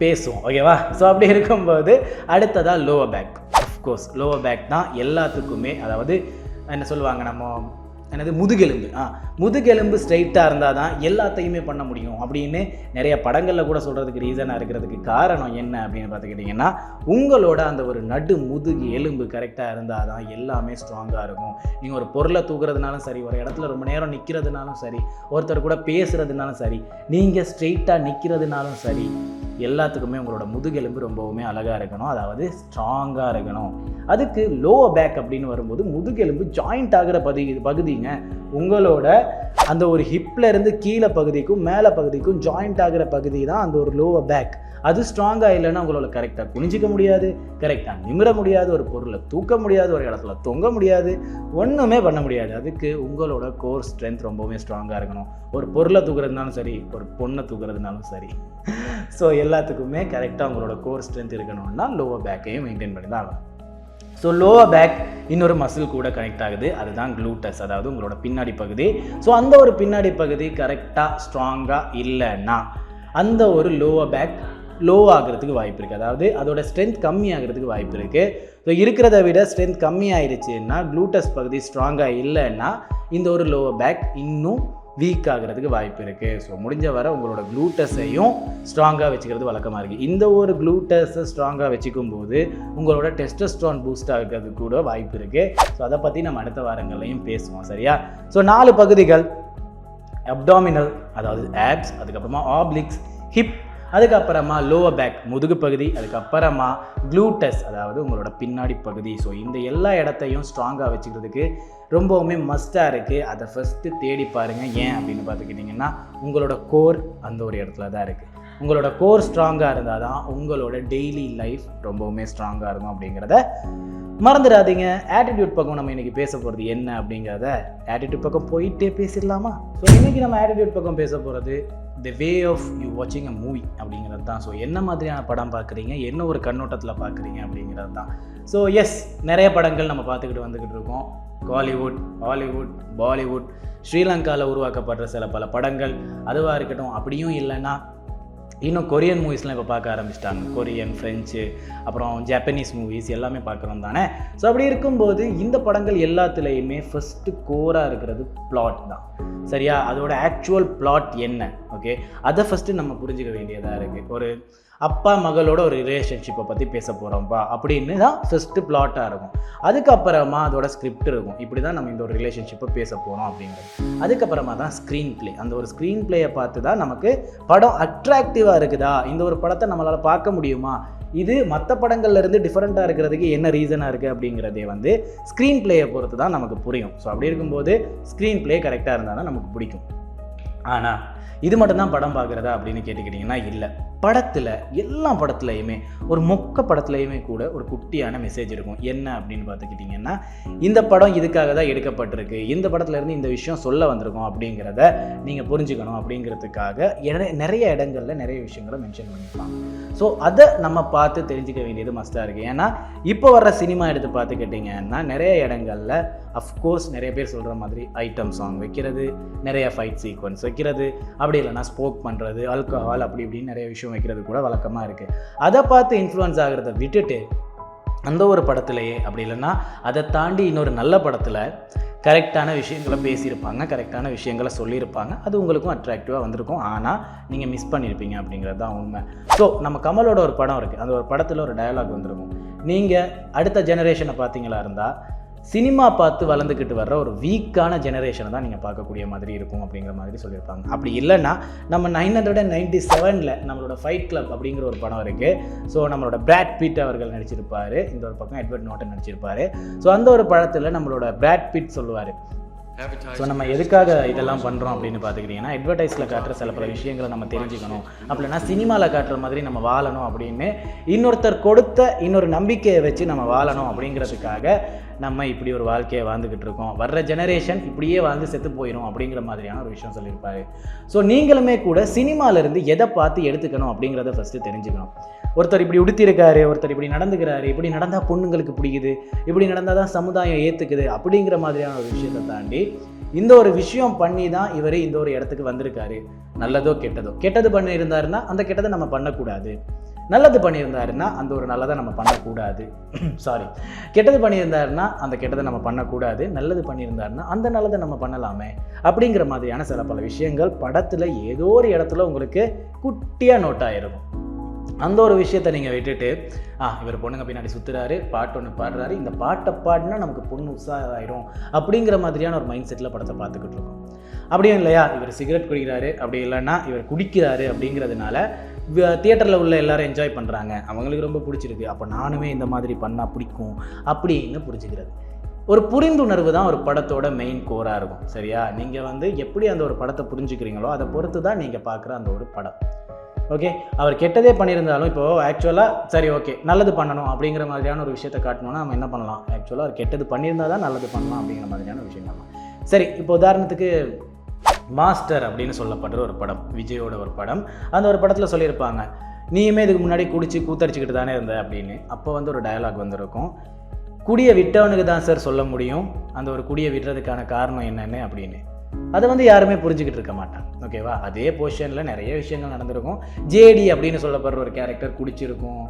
பேசுவோம். ஓகேவா ஸோ அப்படி இருக்கும்போது அடுத்ததாக lower back of course lower back தான் எல்லாத்துக்குமே அதாவது என்ன சொல்லுவாங்க நம்ம என்னது முதுகெலும்பு. ஆ முதுகெலும்பு ஸ்ட்ரைட்டாக இருந்தால் தான் எல்லாத்தையுமே பண்ண முடியும். அப்படின்னு நிறைய படங்களில் கூட சொல்கிறதுக்கு ரீசனாக இருக்கிறதுக்கு காரணம் என்ன அப்படின்னு பார்த்துக்கிட்டிங்கன்னா உங்களோட அந்த ஒரு நடு முதுகு எலும்பு கரெக்டாக இருந்தால் தான் எல்லாமே ஸ்ட்ராங்காக இருக்கும். நீங்கள் ஒரு பொருளை தூக்குறதுனாலும் சரி ஒரு இடத்துல ரொம்ப நேரம் நிற்கிறதுனாலும் சரி ஒருத்தர் கூட பேசுகிறதுனாலும் சரி நீங்கள் ஸ்ட்ரெயிட்டாக நிற்கிறதுனாலும் சரி எல்லாத்துக்குமே உங்களோட முதுகெலும்பு ரொம்பவுமே அழகாக இருக்கணும். அதாவது ஸ்ட்ராங்காக இருக்கணும். அதுக்கு லோவர் பேக் அப்படின்னு வரும்போது முதுகெலும்பு ஜாயிண்ட் ஆகிற பகுதி பகுதிங்க. உங்களோட அந்த ஒரு ஹிப்பில் இருந்து கீழே பகுதிக்கும் மேலே பகுதிக்கும் ஜாயிண்ட் ஆகிற பகுதி தான் அந்த ஒரு லோவர் பேக் அது ஸ்ட்ராங்காக இல்லைன்னா உங்களால் கரெக்டாக குனிஞ்சிக்க முடியாது கரெக்டாக நிமிர முடியாது ஒரு பொருளை தூக்க முடியாது ஒரு இடத்துல தொங்க முடியாது ஒன்றுமே பண்ண முடியாது. அதுக்கு உங்களோட கோர் ஸ்ட்ரென்த் ரொம்பவுமே ஸ்ட்ராங்காக இருக்கணும். ஒரு பொருளை தூக்குறதுனாலும் சரி ஒரு பொண்ணை தூக்குறதுனாலும் சரி. ஸோ எல்லாத்துக்குமே கரெக்டாக உங்களோட கோர் ஸ்ட்ரென்த் இருக்கணும்னா லோவர் பேக்கையும் மெயின்டைன் பண்ணி தான் ஆகணும். ஸோ லோவர் பேக் இன்னொரு மசில் கூட கனெக்ட் ஆகுது. அதுதான் க்ளூட்டஸ் அதாவது உங்களோட பின்னாடி பகுதி. ஸோ அந்த ஒரு பின்னாடி பகுதி கரெக்டாக ஸ்ட்ராங்காக இல்லைன்னா அந்த ஒரு லோவர் பேக் லோ ஆகிறதுக்கு வாய்ப்பு இருக்குது அதாவது அதோட ஸ்ட்ரென்த் கம்மி ஆகிறதுக்கு வாய்ப்பு இருக்குது ஸோ இருக்கிறத விட ஸ்ட்ரென்த் கம்மி ஆயிடுச்சுன்னா க்ளூட்டஸ் பகுதி ஸ்ட்ராங்காக இல்லைன்னா இந்த ஒரு லோவர் பேக் இன்னும் வீக் ஆகிறதுக்கு வாய்ப்பு இருக்குது ஸோ முடிஞ்ச வரை உங்களோட க்ளூட்டஸையும் ஸ்ட்ராங்காக வச்சுக்கிறது வழக்கமாக இருக்குது இந்த ஒரு க்ளூட்டஸை ஸ்ட்ராங்காக வச்சுக்கும் போது உங்களோட டெஸ்டஸ்ட்ரான் பூஸ்ட் ஆகிறது கூட வாய்ப்பு இருக்குது ஸோ அதை பற்றி நம்ம அடுத்த வாரங்கள்லையும் பேசுவோம். சரியா? ஸோ நாலு பகுதிகள் அப்டாமினல் அதாவது ஆப்ஸ் அதுக்கப்புறமா ஆப்ளிக்ஸ் ஹிப் அதுக்கப்புறமா லோவர் பேக் முதுகு பகுதி அதுக்கப்புறமா க்ளூட்டஸ் அதாவது உங்களோட பின்னாடி பகுதி. ஸோ இந்த எல்லா இடத்தையும் ஸ்ட்ராங்காக வச்சுக்கிறதுக்கு ரொம்பவுமே மஸ்ட்டாக இருக்குது அதை ஃபஸ்ட்டு தேடி பாருங்கள் ஏன் அப்படின்னு பார்த்துக்கிட்டிங்கன்னா உங்களோட கோர் அந்த ஒரு இடத்துல தான் இருக்குது உங்களோட கோர் ஸ்ட்ராங்காக இருந்தால் தான் உங்களோட டெய்லி லைஃப் ரொம்பவுமே ஸ்ட்ராங்காக இருக்கும் அப்படிங்கிறத மறந்துடாதீங்க. ஆட்டிடியூட் பக்கம் நம்ம இன்றைக்கி பேச போகிறது என்ன அப்படிங்கிறத ஆட்டிடியூட் பக்கம் போயிட்டே பேசிடலாமா? ஸோ இன்றைக்கி நம்ம ஆட்டிடியூட் பக்கம் பேச போகிறது த வே ஆஃப் யூ வாட்சிங் அ மூவி அப்படிங்கிறது தான். ஸோ என்ன மாதிரியான படம் பார்க்குறீங்க? என்ன ஒரு கண்ணோட்டத்தில் பார்க்குறீங்க அப்படிங்கிறது தான். ஸோ எஸ் நிறைய படங்கள் நம்ம பார்த்துக்கிட்டு வந்துக்கிட்டு இருக்கோம். காலிவுட் ஹாலிவுட் பாலிவுட் ஸ்ரீலங்காவில் உருவாக்கப்படுற சில பல படங்கள் அதுவாக இருக்கட்டும். அப்படியும் இல்லைன்னா இன்னும் கொரியன் மூவிஸ்லாம் இப்போ பார்க்க ஆரம்பிச்சிட்டாங்க. கொரியன் ஃப்ரெஞ்சு அப்புறம் ஜப்பனீஸ் மூவிஸ் எல்லாமே பார்க்குறோம் தானே? ஸோ அப்படி இருக்கும்போது இந்த படங்கள் எல்லாத்துலேயுமே ஃபஸ்ட்டு கோராக இருக்கிறது பிளாட் தான். சரியா? அதோட ஆக்சுவல் பிளாட் என்ன? ஓகே அதை ஃபஸ்ட்டு நம்ம புரிஞ்சுக்க வேண்டியதாக இருக்குது ஒரு அப்பா மகளோட ஒரு ரிலேஷன்ஷிப்பை பற்றி பேச போகிறோம்ப்பா அப்படின்னு தான் ஃபஸ்ட்டு பிளாட்டாக இருக்கும். அதுக்கப்புறமா அதோட ஸ்கிரிப்ட் இருக்கும். இப்படி தான் நம்ம இந்த ஒரு ரிலேஷன்ஷிப்பை பேச போகிறோம் அப்படிங்கிறது அதுக்கப்புறமா தான் ஸ்க்ரீன் ப்ளே அந்த ஒரு ஸ்க்ரீன் ப்ளேயை பார்த்து தான் நமக்கு படம் அட்ராக்டிவாக இருக்குதா? இந்த ஒரு படத்தை நம்மளால் பார்க்க முடியுமா? இது மற்ற படங்கள்லேருந்து டிஃப்ரெண்ட்டாக இருக்கிறதுக்கு என்ன ரீசனாக இருக்குது அப்படிங்கிறதே வந்து ஸ்க்ரீன் ப்ளேயை பொறுத்து தான் நமக்கு புரியும். ஸோ அப்படி இருக்கும்போது ஸ்க்ரீன் ப்ளே கரெக்டாக இருந்தால் தான் நமக்கு பிடிக்கும். ஆனால் இது மட்டும்தான் படம் பார்க்குறதா அப்படின்னு கேட்டுக்கிட்டிங்கன்னா இல்லை. படத்தில் எல்லா படத்துலையுமே ஒரு மொக்க படத்துலையுமே கூட ஒரு குட்டியான மெசேஜ் இருக்கும். என்ன அப்படின்னு பார்த்துக்கிட்டிங்கன்னா இந்த படம் இதுக்காக தான் எடுக்கப்பட்டிருக்கு. இந்த படத்துலேருந்து இந்த விஷயம் சொல்ல வந்திருக்கோம் அப்படிங்கிறத நீங்கள் புரிஞ்சுக்கணும் அப்படிங்கிறதுக்காக நிறைய இடங்களில் நிறைய விஷயங்களை மென்ஷன் பண்ணியிருப்பாங்க. ஸோ அதை நம்ம பார்த்து தெரிஞ்சுக்க வேண்டியது மஸ்ட்டாக இருக்குது ஏன்னா இப்போ வர்ற சினிமா எடுத்து பார்த்துக்கிட்டிங்கன்னா நிறைய இடங்களில் அஃப்கோர்ஸ் நிறைய பேர் சொல்கிற மாதிரி ஐட்டம் சாங் வைக்கிறது நிறைய ஃபைட் சீக்வன்ஸ் வைக்கிறது அப்படி இல்லைன்னா ஸ்போக் பண்ணுறது ஆல்கஹால் அப்படி இப்படின்னு நிறைய விஷயம் வைக்கிறது கூட வழக்கமாக இருக்குது அதை பார்த்து இன்ஃப்ளூயன்ஸ் ஆகிறத விட்டுட்டு அந்த ஒரு படத்துலையே அப்படி இல்லைன்னா அதை தாண்டி இன்னொரு நல்ல படத்தில் கரெக்டான விஷயங்களை பேசியிருப்பாங்க கரெக்டான விஷயங்களை சொல்லியிருப்பாங்க. அது உங்களுக்கும் அட்ராக்டிவாக வந்திருக்கும். ஆனால் நீங்கள் மிஸ் பண்ணியிருப்பீங்க அப்படிங்கிறது தான் உண்மை. ஸோ நம்ம கமலோட ஒரு படம் இருக்குது அந்த ஒரு படத்தில் ஒரு டயலாக் வந்திருக்கும். நீங்கள் அடுத்த ஜெனரேஷனை பார்த்தீங்களா இருந்தால் சினிமா பார்த்து வளர்ந்துக்கிட்டு வர்ற ஒரு வீக்கான ஜெனரேஷனை தான் நீங்கள் பார்க்கக்கூடிய மாதிரி இருக்கும் அப்படிங்கிற மாதிரி சொல்லியிருப்பாங்க. அப்படி இல்லைன்னா நம்ம நைன் ஹண்ட்ரட் அண்ட் நைன்டி செவனில் நம்மளோட ஃபைட் கிளப் அப்படிங்கிற ஒரு படம் இருக்குது ஸோ நம்மளோட பிராட் பீட் அவர்கள் நடிச்சிருப்பார். இந்த ஒரு பக்கம் எட்வர்ட் நோட்டன் நடிச்சிருப்பாரு. ஸோ அந்த ஒரு படத்தில் நம்மளோட பிராட் பீட் சொல்லுவார். ஸோ நம்ம எதுக்காக இதெல்லாம் பண்ணுறோம் அப்படின்னு பார்த்துக்கிட்டிங்கன்னா அட்வர்டைஸில் காட்டுற சில பல விஷயங்களை நம்ம தெரிஞ்சுக்கணும். அப்படின்னா சினிமாவில் காட்டுற மாதிரி நம்ம வாழணும் அப்படின்னு இன்னொருத்தர் கொடுத்த இன்னொரு நம்பிக்கையை வச்சு நம்ம வாழணும் அப்படிங்கிறதுக்காக நம்ம இப்படி ஒரு வாழ்க்கையை வாழ்ந்துக்கிட்டு இருக்கோம். வர்ற ஜெனரேஷன் இப்படியே வாழ்ந்து செத்து போயிடும் அப்படிங்கிற மாதிரியான ஒரு விஷயம் சொல்லியிருப்பாரு. ஸோ நீங்களுமே கூட சினிமாலேருந்து எதை பார்த்து எடுத்துக்கணும் அப்படிங்கிறத ஃபஸ்ட்டு தெரிஞ்சுக்கணும். ஒருத்தர் இப்படி உடுத்திருக்காரு ஒருத்தர் இப்படி நடந்துக்கிறாரு இப்படி நடந்தால் பொண்ணுங்களுக்கு பிடிக்குது இப்படி நடந்தால் தான் சமுதாயம் ஏற்றுக்குது அப்படிங்கிற மாதிரியான ஒரு விஷயத்தை தாண்டி இந்த ஒரு விஷயம் பண்ணி தான் இவர் இந்த ஒரு இடத்துக்கு வந்திருக்காரு. நல்லதோ கெட்டதோ. கெட்டது பண்ணியிருந்தாருன்னா அந்த கெட்டதை நம்ம பண்ணக்கூடாது. நல்லது பண்ணியிருந்தாருன்னா அந்த ஒரு நல்லதை நம்ம பண்ணக்கூடாது. சாரி கெட்டது பண்ணியிருந்தாருன்னா அந்த கெட்டதை நம்ம பண்ணக்கூடாது. நல்லது பண்ணியிருந்தாருன்னா அந்த நல்லதை நம்ம பண்ணலாமே அப்படிங்கிற மாதிரியான சில பல விஷயங்கள் படத்தில் ஏதோ ஒரு இடத்துல உங்களுக்கு குட்டியாக நோட் ஆயிருக்கும். அந்த ஒரு விஷயத்தை நீங்கள் விட்டுட்டு ஆ இவர் பொண்ணுங்க பின்னாடி சுற்றுறாரு பாட்டு ஒன்று பாடுறாரு இந்த பாட்டை பாடினா நமக்கு பொண்ணு உற்சாகாயிரும் அப்படிங்கிற மாதிரியான ஒரு மைண்ட் செட்டில் படத்தை பார்த்துக்கிட்டு இருக்கோம். அப்படியும் இல்லையா? இவர் சிகரெட் குடிக்கிறாரு அப்படி இல்லைன்னா இவர் குடிக்கிறாரு அப்படிங்கிறதுனால தியேட்டரில் உள்ள எல்லாரும் என்ஜாய் பண்ணுறாங்க அவங்களுக்கு ரொம்ப பிடிச்சிருக்கு. அப்போ நானுமே இந்த மாதிரி பண்ணால் பிடிக்கும் அப்படின்னு புரிஞ்சுக்கிறது ஒரு புரிந்துணர்வு தான் ஒரு படத்தோட மெயின் கோராக இருக்கும். சரியா? நீங்கள் வந்து எப்படி அந்த ஒரு படத்தை புரிஞ்சுக்கிறீங்களோ அதை பொறுத்து தான் நீங்கள் பார்க்குற அந்த ஒரு படம். ஓகே? அவர் கெட்டதே பண்ணியிருந்தாலும் இப்போது ஆக்சுவலாக சரி ஓகே நல்லது பண்ணணும் அப்படிங்கிற மாதிரியான ஒரு விஷயத்தை காட்டணும்னா நம்ம என்ன பண்ணலாம்? ஆக்சுவலாக அவர் கெட்டது பண்ணியிருந்தால் தான் நல்லது பண்ணலாம் அப்படிங்கிற மாதிரியான விஷயம் பண்ணலாம் சரி இப்போ உதாரணத்துக்கு மாஸ்டர் அப்படின்னு சொல்லப்படுற ஒரு படம் விஜயோட ஒரு படம். அந்த ஒரு படத்தில் சொல்லியிருப்பாங்க நீயுமே இதுக்கு முன்னாடி குடிச்சு கூத்தடிச்சுக்கிட்டு தானே இருந்த? அப்படின்னு. அப்போ வந்து ஒரு டயலாக் வந்திருக்கும். குடியை விட்டவனுக்கு தான் சார் சொல்ல முடியும். அந்த ஒரு குடியை விடுறதுக்கான காரணம் என்னென்னு? அப்படின்னு. அதை வந்து யாருமே புரிஞ்சுக்கிட்டு இருக்க மாட்டாங்க. ஓகேவா அதே பொசிஷனில் நிறைய விஷயங்கள் நடந்திருக்கும். ஜேடி அப்படின்னு சொல்லப்படுற ஒரு கேரக்டர் குடிச்சிருக்கும்.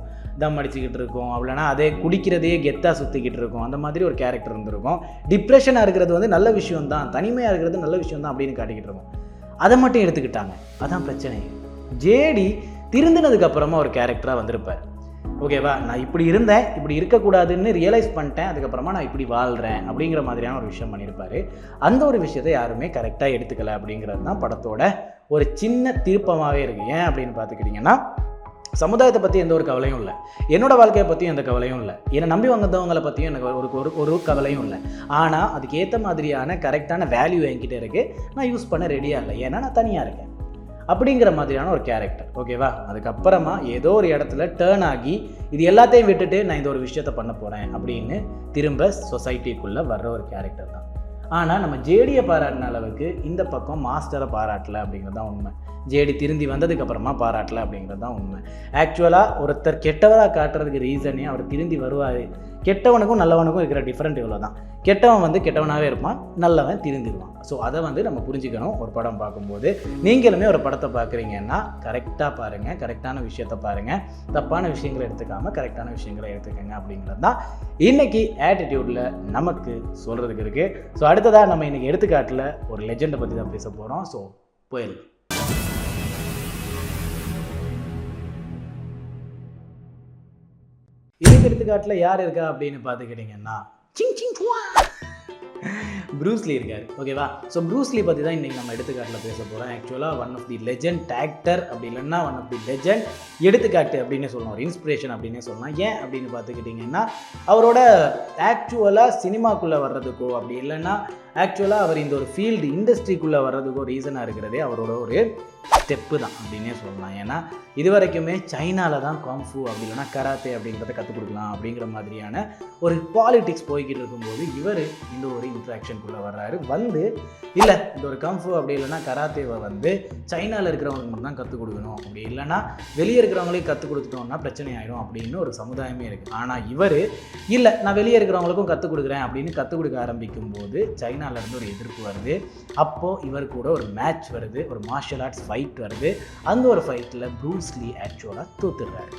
தம் அடிச்சுக்கிட்டு இருக்கும். அப்படின்னா அதே குடிக்கிறதையே கெத்தாக சுற்றிக்கிட்டு இருக்கும். அந்த மாதிரி ஒரு கேரக்டர் இருந்திருக்கும். டிப்ரெஷனாக இருக்கிறது வந்து நல்ல விஷயம் தான் தனிமையாக இருக்கிறது நல்ல விஷயம் தான் அப்படின்னு காட்டிக்கிட்டு இருக்கும். அதை மட்டும் எடுத்துக்கிட்டாங்க. அதான் பிரச்சனை. ஜேடி திருந்தினதுக்கப்புறமா ஒரு கேரக்டராக வந்திருப்பார். ஓகேவா நான் இப்படி இருந்தேன் இப்படி இருக்கக்கூடாதுன்னு ரியலைஸ் பண்ணிட்டேன். அதுக்கப்புறமா நான் இப்படி வாழ்கிறேன் அப்படிங்கிற மாதிரியான ஒரு விஷயம் பண்ணியிருப்பார். அந்த ஒரு விஷயத்தை யாருமே கரெக்டாக எடுத்துக்கல அப்படிங்கிறது தான் படத்தோட ஒரு சின்ன திருப்பமாகவே இருக்குது ஏன் அப்படின்னு பார்த்துக்கிட்டிங்கன்னா சமுதாயத்தை பற்றி எந்த ஒரு கவலையும் இல்லை. என்னோட வாழ்க்கையை பற்றியும் எந்த கவலையும் இல்லை. என்னை நம்பி வந்தவங்களை பற்றியும் எனக்கு ஒரு ஒரு ஒரு கவலையும் இல்லை. ஆனால் அதுக்கு ஏற்ற மாதிரியான கரெக்டான வேல்யூ என்கிட்ட இருக்குது நான் யூஸ் பண்ண ரெடியாக இல்லை. ஏன்னா நான் தனியாக இருக்கேன். அப்படிங்கிற மாதிரியான ஒரு கேரக்டர் ஓகேவா அதுக்கப்புறமா ஏதோ ஒரு இடத்துல டேர்ன் ஆகி இது எல்லாத்தையும் விட்டுட்டு நான் இந்த ஒரு விஷயத்த பண்ண போகிறேன் அப்படின்னு திரும்ப சொசைட்டிக்குள்ளே வர்ற ஒரு கேரக்டர் தான். ஆனால் நம்ம ஜேடியை பாராட்டின அளவுக்கு இந்த பக்கம் மாஸ்டரை பாராட்டலை அப்படிங்கிறது தான் உண்மை. ஜேடி திருந்தி வந்ததுக்கு அப்புறமா பாராட்டல அப்படிங்கிறது தான் உண்மை. ஆக்சுவலாக ஒருத்தர் கெட்டவராக காட்டுறதுக்கு ரீசனே அவர் திருந்தி வருவார். கெட்டவனுக்கும் நல்லவனுக்கும் இருக்கிற டிஃப்ரெண்ட் இவ்வளோ தான் கெட்டவன் வந்து கெட்டவனாகவே இருப்பான் நல்லவன் திருந்திடுவான் ஸோ அதை வந்து நம்ம புரிஞ்சுக்கணும் ஒரு படம் பார்க்கும்போது. நீங்களுமே ஒரு படத்தை பார்க்குறீங்கன்னா கரெக்டாக பாருங்கள் கரெக்டான விஷயத்த பாருங்கள் தப்பான விஷயங்களை எடுத்துக்காமல் கரெக்டான விஷயங்களை எடுத்துக்கோங்க அப்படிங்கிறது தான் இன்றைக்கி ஆட்டிடியூடில் நமக்கு சொல்கிறதுக்கு இருக்குது ஸோ அடுத்ததாக நம்ம இன்றைக்கி எடுத்துக்காட்டில் ஒரு லெஜெண்டை பற்றி தான் பேச போகிறோம் ஸோ புயல். இதுக்கு எடுத்துக்காட்டில் யார் இருக்கா அப்படின்னு பார்த்துக்கிட்டிங்கன்னா சிங் சிங் ப்ரூஸ்லி இருக்கார். ஓகேவா ஸோ ப்ரூஸ்லி பற்றி தான் இன்றைக்கி நம்ம எடுத்துக்காட்டில் பேச போகிறோம் ஆக்சுவலாக one of the legend actor அப்படி இல்லைன்னா ஒன் ஆஃப் தி லெஜண்ட் எடுத்துக்காட்டு அப்படின்னு சொல்லலாம் ஒரு இன்ஸ்பிரேஷன் அப்படின்னு சொல்லலாம். ஏன் அப்படின்னு பார்த்துக்கிட்டிங்கன்னா அவரோட ஆக்சுவலாக சினிமாக்குள்ளே வர்றதுக்கோ அப்படி இல்லைன்னா ஆக்சுவலாக அவர் இந்த ஒரு ஃபீல்டு இண்டஸ்ட்ரிக்குள்ளே வர்றதுக்கு ஒரு ரீசனாக இருக்கிறதே அவரோட ஒரு ஸ்டெப்பு தான் அப்படின்னே சொல்லலாம். ஏன்னா இது வரைக்குமே சைனாவில் தான் காம்ஃபு அப்படி இல்லைன்னா கராத்தே அப்படிங்கிறத கற்றுக் கொடுக்கலாம் அப்படிங்கிற மாதிரியான ஒரு பாலிடிக்ஸ் போய்கிட்டு இருக்கும்போது இவர் இந்த ஒரு இன்ட்ராக்ஷனுக்குள்ளே வர்றாரு. வந்து இல்லை இந்த ஒரு கம்ஃபு அப்படி இல்லைன்னா கராத்தேவை வந்து சைனாவில் இருக்கிறவங்களுக்கு மட்டும் தான் கற்றுக் கொடுக்கணும். அப்படி இல்லைன்னா வெளியே இருக்கிறவங்களே கற்றுக் கொடுத்துட்டோம்னா பிரச்சனை ஆயிடும் அப்படின்னு ஒரு சமுதாயமே இருக்குது ஆனால் இவர் இல்லை நான் வெளியே இருக்கிறவங்களுக்கும் கற்றுக் கொடுக்குறேன் அப்படின்னு கற்றுக் கொடுக்க ஆரம்பிக்கும் போது சைனாலேருந்து ஒரு எதிர்ப்பு வருது. அப்போது இவர் கூட ஒரு மேட்ச் வருது. ஒரு மார்ஷல் ஆர்ட்ஸ் ஃபைட் வருது. அந்த ஒரு ஃபைட்டில் ப்ரூஸ்லி ஆக்சுவலாக தோத்துடுறாரு.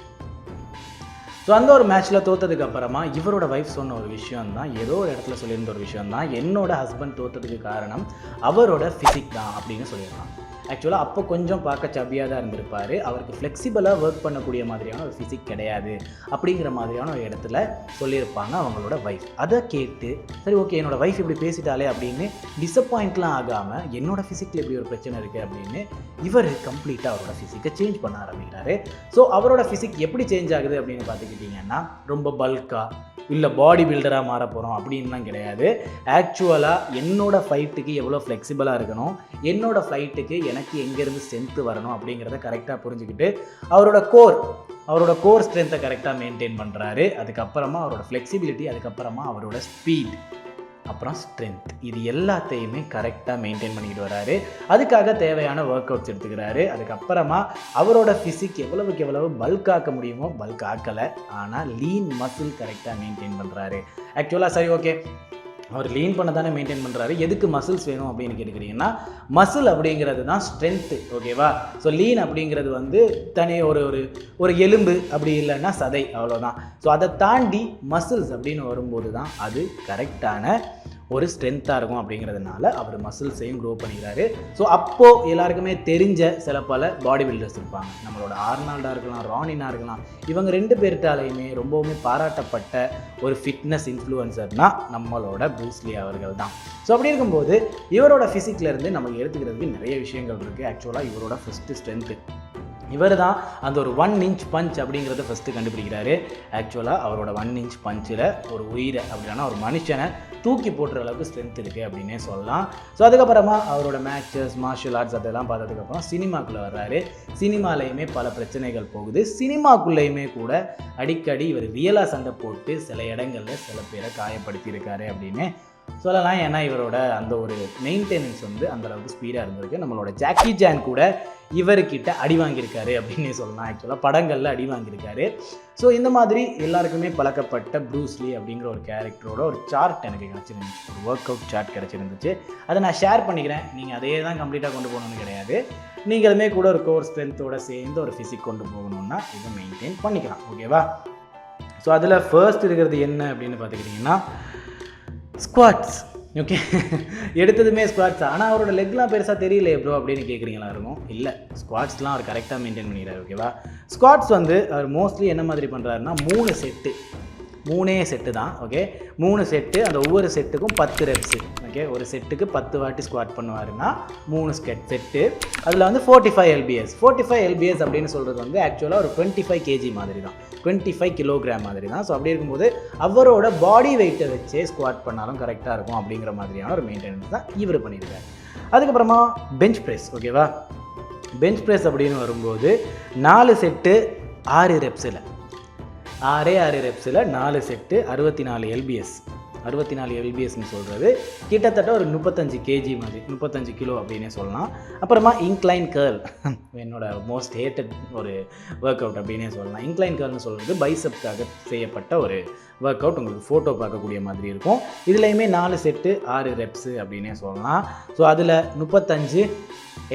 ஸோ அந்த ஒரு மேட்ச்சில் தோத்ததுக்கு அப்புறமா இவரோட ஒய்ஃப் சொன்ன ஒரு விஷயம் தான் ஏதோ ஒரு இடத்துல சொல்லியிருந்த ஒரு விஷயம் தான் என்னோட ஹஸ்பண்ட் தோத்ததுக்கு காரணம் அவரோட ஃபிசிக் தான் அப்படின்னு சொல்லியிருக்கான் ஆக்சுவலாக அப்போ கொஞ்சம் பார்க்க சபியாக தான் இருந்திருப்பார். அவருக்கு ஃப்ளெக்சிபிளாக ஒர்க் பண்ணக்கூடிய மாதிரியான ஒரு ஃபிசிக் கிடையாது. அப்படிங்கிற மாதிரியான ஒரு இடத்துல சொல்லியிருப்பாங்க அவங்களோட ஒய்ஃப் அதை கேட்டு சரி ஓகே என்னோட ஒய்ஃப் இப்படி பேசிட்டாலே அப்படின்னு டிசப்பாயிண்ட்லாம் ஆகாமல் என்னோடய ஃபிசிக்கில் இப்படி ஒரு பிரச்சனை இருக்குது அப்படின்னு இவர் கம்ப்ளீட்டாக அவரோட ஃபிசிக்கை சேஞ்ச் பண்ண ஆரம்பிக்கிறாரு. ஸோ அவரோட ஃபிசிக் எப்படி சேஞ்ச் ஆகுது அப்படின்னு பார்த்துக்கிட்டிங்கன்னா ரொம்ப பல்காக இல்லை பாடி பில்டராக மாற போகிறோம் அப்படின்லாம் கிடையாது. ஆக்சுவலாக என்னோட ஃபைட்டுக்கு எவ்வளோ ஃப்ளெக்சிபிளாக இருக்கணும் என்னோடய ஃப்ளைட்டுக்கு எனக்கு எங்கேருந்து ஸ்ட்ரென்த்து வரணும் அப்படிங்கிறத கரெக்டாக புரிஞ்சுக்கிட்டு அவரோட கோர் அவரோட கோர் ஸ்ட்ரென்த்தை கரெக்டாக மெயின்டைன் பண்ணுறாரு அதுக்கப்புறமா அவரோட ஃப்ளெக்சிபிலிட்டி அதுக்கப்புறமா அவரோட ஸ்பீட் அப்புறம் ஸ்ட்ரென்த் இது எல்லாத்தையுமே கரெக்டாக மெயின்டைன் பண்ணிக்கிட்டு வராரு. அதுக்காக தேவையான ஒர்க் அவுட்ஸ் எடுத்துக்கிறாரு. அதுக்கப்புறமா அவரோட ஃபிசிக் எவ்வளவுக்கு எவ்வளவு பல்க் ஆக்க முடியுமோ பல்க் ஆக்கலை. ஆனால் லீன் மசில் கரெக்டாக மெயின்டைன் பண்ணுறாரு ஆக்சுவலாக சரி ஓகே அவர் லீன் பண்ண தானே மெயின்டைன் பண்ணுறாரு எதுக்கு மசில்ஸ் வேணும் அப்படின்னு கேட்டுக்கிறீங்கன்னா மசில் அப்படிங்கிறது தான் ஸ்ட்ரென்த்து ஓகேவா ஸோ லீன் அப்படிங்கிறது வந்து தனி ஒரு ஒரு ஒரு எலும்பு அப்படி இல்லைன்னா சதை அவ்வளோதான் ஸோ அதை தாண்டி மசில்ஸ் அப்படின்னு வரும்போது தான் அது கரெக்டான ஒரு ஸ்ட்ரென்த்தாக இருக்கும் அப்படிங்கிறதுனால அவர் மசில்ஸையும் க்ரோ பண்ணிக்கிறாரு. ஸோ அப்போது எல்லாருக்குமே தெரிஞ்ச சில பல பாடி பில்டர்ஸ் இருப்பாங்க. நம்மளோட ஆர்னால்டாக இருக்கலாம் ரானினா இருக்கலாம். இவங்க ரெண்டு பேர்த்தாலையுமே ரொம்பவுமே பாராட்டப்பட்ட ஒரு ஃபிட்னஸ் இன்ஃப்ளூயன்சர்னால் நம்மளோட ப்ரூஸ்லி அவர்கள் தான். ஸோ அப்படி இருக்கும்போது இவரோட ஃபிசிக்லேருந்து நம்ம எடுத்துக்கிறதுக்கு நிறைய விஷயங்கள் இருக்குது ஆக்சுவலாக இவரோட ஃபஸ்ட்டு ஸ்ட்ரென்த்து இவர் தான் அந்த ஒரு ஒன் இன்ச் பஞ்ச் அப்படிங்கிறத ஃபஸ்ட்டு கண்டுபிடிக்கிறாரு. ஆக்சுவலாக அவரோட ஒன் இன்ச் பஞ்சில் ஒரு உயிரை அப்படின்னா ஒரு மனுஷனை தூக்கி போட்டுற அளவுக்கு ஸ்ட்ரென்த் இருக்குது அப்படின்னே சொல்லலாம். ஸோ அதுக்கப்புறமா அவரோட மேட்சஸ் மார்ஷியல் ஆர்ட்ஸ் அதெல்லாம் பார்த்ததுக்கப்புறம் சினிமாக்குள்ளே வர்றாரு. சினிமாலேயுமே பல பிரச்சனைகள் போகுது. சினிமாக்குள்ளேயுமே கூட அடிக்கடி இவர் ரியலாக சண்டை போட்டு சில இடங்களில் சில பேரை காயப்படுத்தியிருக்காரு அப்படின்னு சொல்லலாம் ஏன்னா இவரோட அந்த ஒரு மெயின்டெனன்ஸ் வந்து அந்த அளவுக்கு ஸ்பீடாக இருந்திருக்கு. நம்மளோட ஜாக்கி ஜான் கூட இவர்கிட்ட அடி வாங்கியிருக்காரு அப்படின்னு சொல்லலாம். ஆக்சுவலாக படங்களில் அடி வாங்கியிருக்காரு. ஸோ இந்த மாதிரி எல்லாருக்குமே பழக்கப்பட்ட ப்ரூஸ்லி அப்படிங்கிற ஒரு கேரக்டரோட ஒரு சார்ட் எனக்கு கிடச்சிருந்துச்சு. ஒரு ஒர்க் அவுட் சார்ட் கிடச்சிருந்துச்சு. அதை நான் ஷேர் பண்ணிக்கிறேன். நீங்கள் அதே தான் கம்ப்ளீட்டாக கொண்டு போகணும்னு கிடையாது. நீங்களுமே கூட ஒரு கோர் ஸ்ட்ரென்த்தோடு சேர்ந்து ஒரு ஃபிசிக் கொண்டு போகணுன்னா இதை மெயின்டைன் பண்ணிக்கலாம். ஓகேவா ஸோ அதில் ஃபர்ஸ்ட் இருக்கிறது என்ன அப்படின்னு பார்த்துக்கிட்டிங்கன்னா ஸ்குவாட்ஸ் ஓகே எடுத்ததுமே ஸ்குவாட்ஸ் ஆனால் அவரோட லெக்லாம் பெருசாக தெரியல ப்ரோ அப்படின்னு கேட்குறீங்களா இருக்கும்? இல்லை. ஸ்குவாட்ஸ்லாம் அவர் கரெக்டாக மெயின்டைன் பண்ணிடுறாரு ஓகேவா ஸ்குவாட்ஸ் வந்து அவர் மோஸ்ட்லி என்ன மாதிரி பண்ணுறாருன்னா மூணு செட்டு மூணே செட்டு தான் ஓகே மூணு செட்டு அந்த ஒவ்வொரு செட்டுக்கும் பத்து ரெப்ஸு ஓகே ஒரு செட்டுக்கு பத்து வாட்டி ஸ்குவாட் பண்ணுவாருன்னா மூணு ஸ்கெட் செட்டு அதில் வந்து forty five LBS forty five LBS அப்படின்னு சொல்கிறது வந்து ஆக்சுவலாக ஒரு டுவெண்ட்டி ஃபைவ் கேஜி மாதிரி தான். டுவெண்ட்டி ஃபைவ் கிலோகிராம் மாதிரி தான். ஸோ அப்படி இருக்கும்போது அவரோட பாடி வெயிட்டை வச்சே ஸ்குவாட் பண்ணாலும் கரெக்டாக இருக்கும் அப்படிங்கிற மாதிரியான ஒரு மெயின்டெனன்ஸ் தான் இவர் பண்ணியிருக்காரு. அதுக்கப்புறமா பெஞ்ச் ப்ரெஸ் ஓகேவா பெஞ்ச் ப்ரெஸ் அப்படின்னு வரும்போது நாலு செட்டு ஆறு ரெப்ஸில் ஆறே ஆறு ரெப்ஸில் நாலு செட்டு அறுபத்தி நாலு எல்பிஎஸ் அறுபத்தி நாலு எல்பிஎஸ்னு சொல்கிறது கிட்டத்தட்ட ஒரு முப்பத்தஞ்சு கேஜி மாதிரி முப்பத்தஞ்சு கிலோ அப்படின்னே சொல்லலாம். அப்புறமா இன்க்ளைன் கேர்ள் என்னோட மோஸ்ட் ஹேட்டட் ஒரு ஒர்க் அவுட் அப்படின்னே சொல்லலாம். இன்க்ளைன் கேர்ள்னு சொல்கிறது பைசப்காக செய்யப்பட்ட ஒரு ஒர்க் அவுட் உங்களுக்கு ஃபோட்டோ பார்க்கக்கூடிய மாதிரி இருக்கும். இதுலேயுமே நாலு செட்டு ஆறு ரெப்ஸு அப்படின்னே சொல்லலாம். ஸோ அதில் முப்பத்தஞ்சு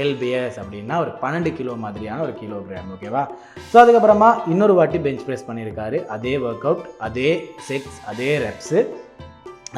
எல்பிஎஸ் அப்படின்னா ஒரு பன்னெண்டு கிலோ மாதிரியான ஒரு கிலோகிராம் ஓகேவா ஸோ அதுக்கப்புறமா இன்னொரு வாட்டி பெஞ்ச் ப்ரெஸ் பண்ணியிருக்காரு அதே ஒர்க் அவுட் அதே செட்ஸ் அதே ரெப்ஸு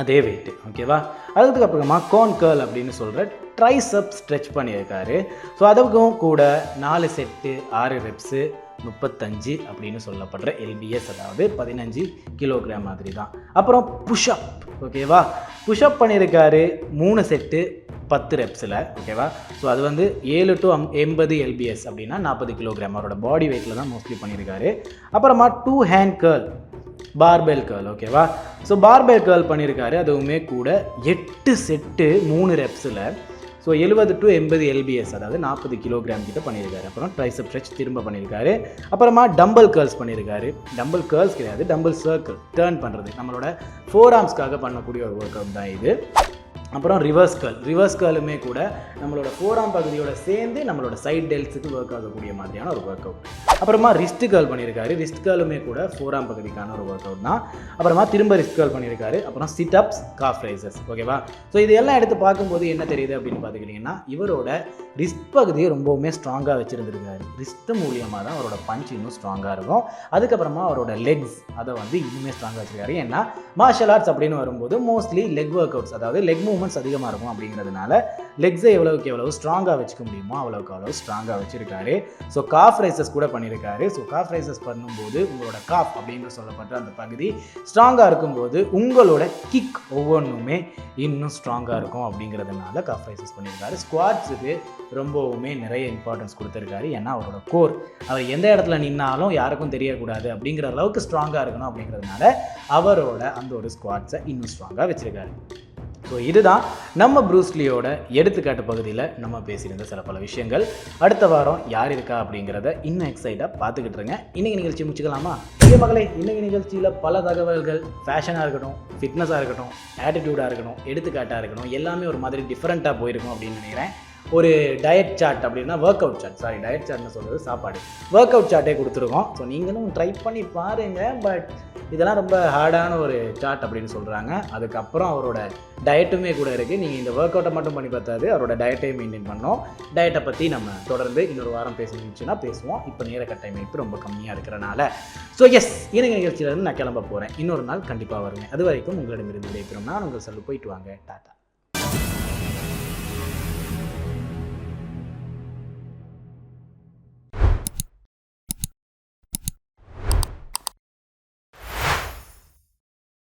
அதே வெயிட்டு ஓகேவா அதுக்கப்புறமா கோன் கேர்ள் அப்படின்னு சொல்கிற ட்ரைசப் ஸ்ட்ரெச் பண்ணியிருக்காரு ஸோ அதுக்கும் கூட நாலு செட்டு ஆறு ரெப்ஸு முப்பத்தஞ்சு அப்படின்னு சொல்லப்படுற எல்பிஎஸ் அதாவது பதினஞ்சு கிலோகிராம் மாதிரி தான். அப்புறம் புஷ்அப் ஓகேவா புஷ்அப் பண்ணியிருக்காரு மூணு செட்டு பத்து ரெப்ஸில் ஓகேவா ஸோ அது வந்து ஏழு டு அம் எண்பது எல்பிஎஸ் அப்படின்னா நாற்பது கிலோகிராம் அவரோட பாடி வெயிட்டில் தான் மோஸ்ட்லி பண்ணியிருக்காரு அப்புறமா two hand curl barbell curl ஓகேவா ஸோ பார்பெல் கேர்ள் பண்ணியிருக்காரு அதுவுமே கூட எட்டு செட்டு மூணு ரெப்ஸில் ஸோ எழுபது டு எண்பது எல்பிஎஸ் அதாவது நாற்பது கிலோகிராம் கிட்ட பண்ணியிருக்காரு. அப்புறம் ட்ரைசப் ஸ்ட்ரெச் திரும்ப பண்ணியிருக்காரு. அப்புறமா டம்பல் கேர்ள்ஸ் பண்ணியிருக்காரு. டம்பல் கேர்ள்ஸ் கிடையாது டம்பல் சர்க்கிள் டேர்ன் பண்ணுறது நம்மளோட ஃபோர் ஆர்ம்ஸ்க்காக பண்ணக்கூடிய ஒரு ஒர்க் அவுட் தான் இது. அப்புறம் ரிவர்ஸ் கேர்ள் ரிவர்ஸ் கேர்லுமே கூட நம்மளோட ஃபோராம் பகுதியோட சேர்ந்து நம்மளோட சைட் டெல்ஸுக்கு ஒர்க் ஆகக்கூடிய மாதிரியான ஒரு ஒர்க் அவுட் அப்புறமா ரிஸ்ட் கேர்ள் பண்ணியிருக்காரு. ரிஸ்ட் கேர்லுமே கூட ஃபோராம் பகுதிக்கான ஒரு ஒர்க் அவுட் தான். அப்புறமா திரும்ப ரிஸ்ட் கேர்ள் பண்ணியிருக்காரு. அப்புறம் சிட் அப்ஸ் காஃப் ரைசஸ் ஓகேவா ஸோ இது எல்லாம் எடுத்து பார்க்கும்போது என்ன தெரியுது அப்படின்னு பார்த்துக்கிட்டிங்கன்னா இவரோட ரிஸ்ட் பகுதியை ரொம்பவுமே ஸ்ட்ராங்காக வச்சுருந்துருக்காரு. ரிஸ்ட் மூலியமாக தான் அவரோட பஞ்ச் இன்னும் ஸ்ட்ராங்காக இருக்கும். அதுக்கப்புறமா அவரோட லெக்ஸ் அதை வந்து இன்னுமே ஸ்ட்ராங்காக வச்சுருக்காரு. ஏன்னா மார்ஷல் ஆர்ட்ஸ் அப்படின்னு வரும்போது மோஸ்ட்லி லெக் ஒர்க் அவுட்ஸ் அதாவது லெக் மூமெண்ட்ஸ் அதிகமாக இருக்கும் அப்படிங்கிறதுனால லெக்ஸை எவ்வளவுக்கு எவ்வளவு ஸ்ட்ராங்காக வச்சுக்க முடியுமோ அவ்வளோக்கு அவ்வளோ ஸ்ட்ராங்காக வச்சுருக்காரு. ஸோ காஃப் ரைசஸ் கூட பண்ணியிருக்காரு ஸோ காஃப் ரைசஸ் பண்ணும்போது உங்களோட காஃப் அப்படின்னு சொல்லப்பட்ட அந்த பகுதி ஸ்ட்ராங்காக இருக்கும்போது உங்களோட கிக் ஒவ்வொன்றுமே இன்னும் ஸ்ட்ராங்காக இருக்கும் அப்படிங்கிறதுனால காஃப் ரைசஸ் பண்ணியிருக்காரு ஸ்குவாட்ஸுக்கு ரொம்பவுமே நிறைய இம்பார்ட்டன்ஸ் கொடுத்துருக்காரு. ஏன்னா அவரோட கோர் அவர் எந்த இடத்துல நின்னாலும் யாருக்கும் தெரியக்கூடாது அப்படிங்கிற அளவுக்கு ஸ்ட்ராங்காக இருக்கணும் அப்படிங்கிறதுனால அவரோட அந்த ஒரு ஸ்குவாட்ஸை இன்னும் ஸ்ட்ராங்காக வச்சுருக்காரு. ஸோ இதுதான் நம்ம ப்ரூஸ்லியோட எடுத்துக்காட்டு பகுதியில் நம்ம பேசியிருந்த சில பல விஷயங்கள். அடுத்த வாரம் யார் இருக்கா அப்படிங்கிறத இன்னும் எக்ஸைட்டாக பார்த்துக்கிட்டு இருங்க. இன்றைக்கி நிகழ்ச்சி முடிச்சுக்கலாமா? இங்கே மகளே இன்றைக்கி நிகழ்ச்சியில் பல தகவல்கள். ஃபேஷனாக இருக்கட்டும் ஃபிட்னஸாக இருக்கட்டும் ஆட்டிடியூடாக இருக்கட்டும் எடுத்துக்காட்டாக இருக்கட்டும் எல்லாமே ஒரு மாதிரி டிஃப்ரெண்ட்டாக போயிருக்கும் அப்படின்னு நினைக்கிறேன். ஒரு டயட் சார்ட் அப்படின்னா work out chart sorry diet சார்ட்னு சொல்கிறது சாப்பாடு. ஒர்க் அவுட் சார்ட்டே கொடுத்துருக்கோம். ஸோ நீங்களும் ட்ரை பண்ணி பாருங்கள் பட் இதெல்லாம் ரொம்ப ஹார்டான ஒரு சார்ட் அப்படின்னு சொல்கிறாங்க அதுக்கப்புறம் அவரோட டயட்டுமே கூட இருக்குது நீங்கள் இந்த ஒர்க் அவுட்டை மட்டும் பண்ணி பார்த்தாது அவரோட டயட்டையும் மெயின்டைன் பண்ணோம். டயட்டை பற்றி நம்ம தொடர்ந்து இன்னொரு வாரம் பேசணுச்சுன்னா பேசுவோம். இப்போ நேர கட்டமைப்பு ரொம்ப கம்மியாக இருக்கிறனால. ஸோ எஸ் இணைய நிகழ்ச்சியிலேருந்து நான் கிளம்ப போகிறேன் இன்னொரு நாள் கண்டிப்பாக வருவேன். அது வரைக்கும் உங்களிடமிருந்து விடைபெறும். நான் உங்கள் செல்லு போயிட்டு வாங்க. டாட்டா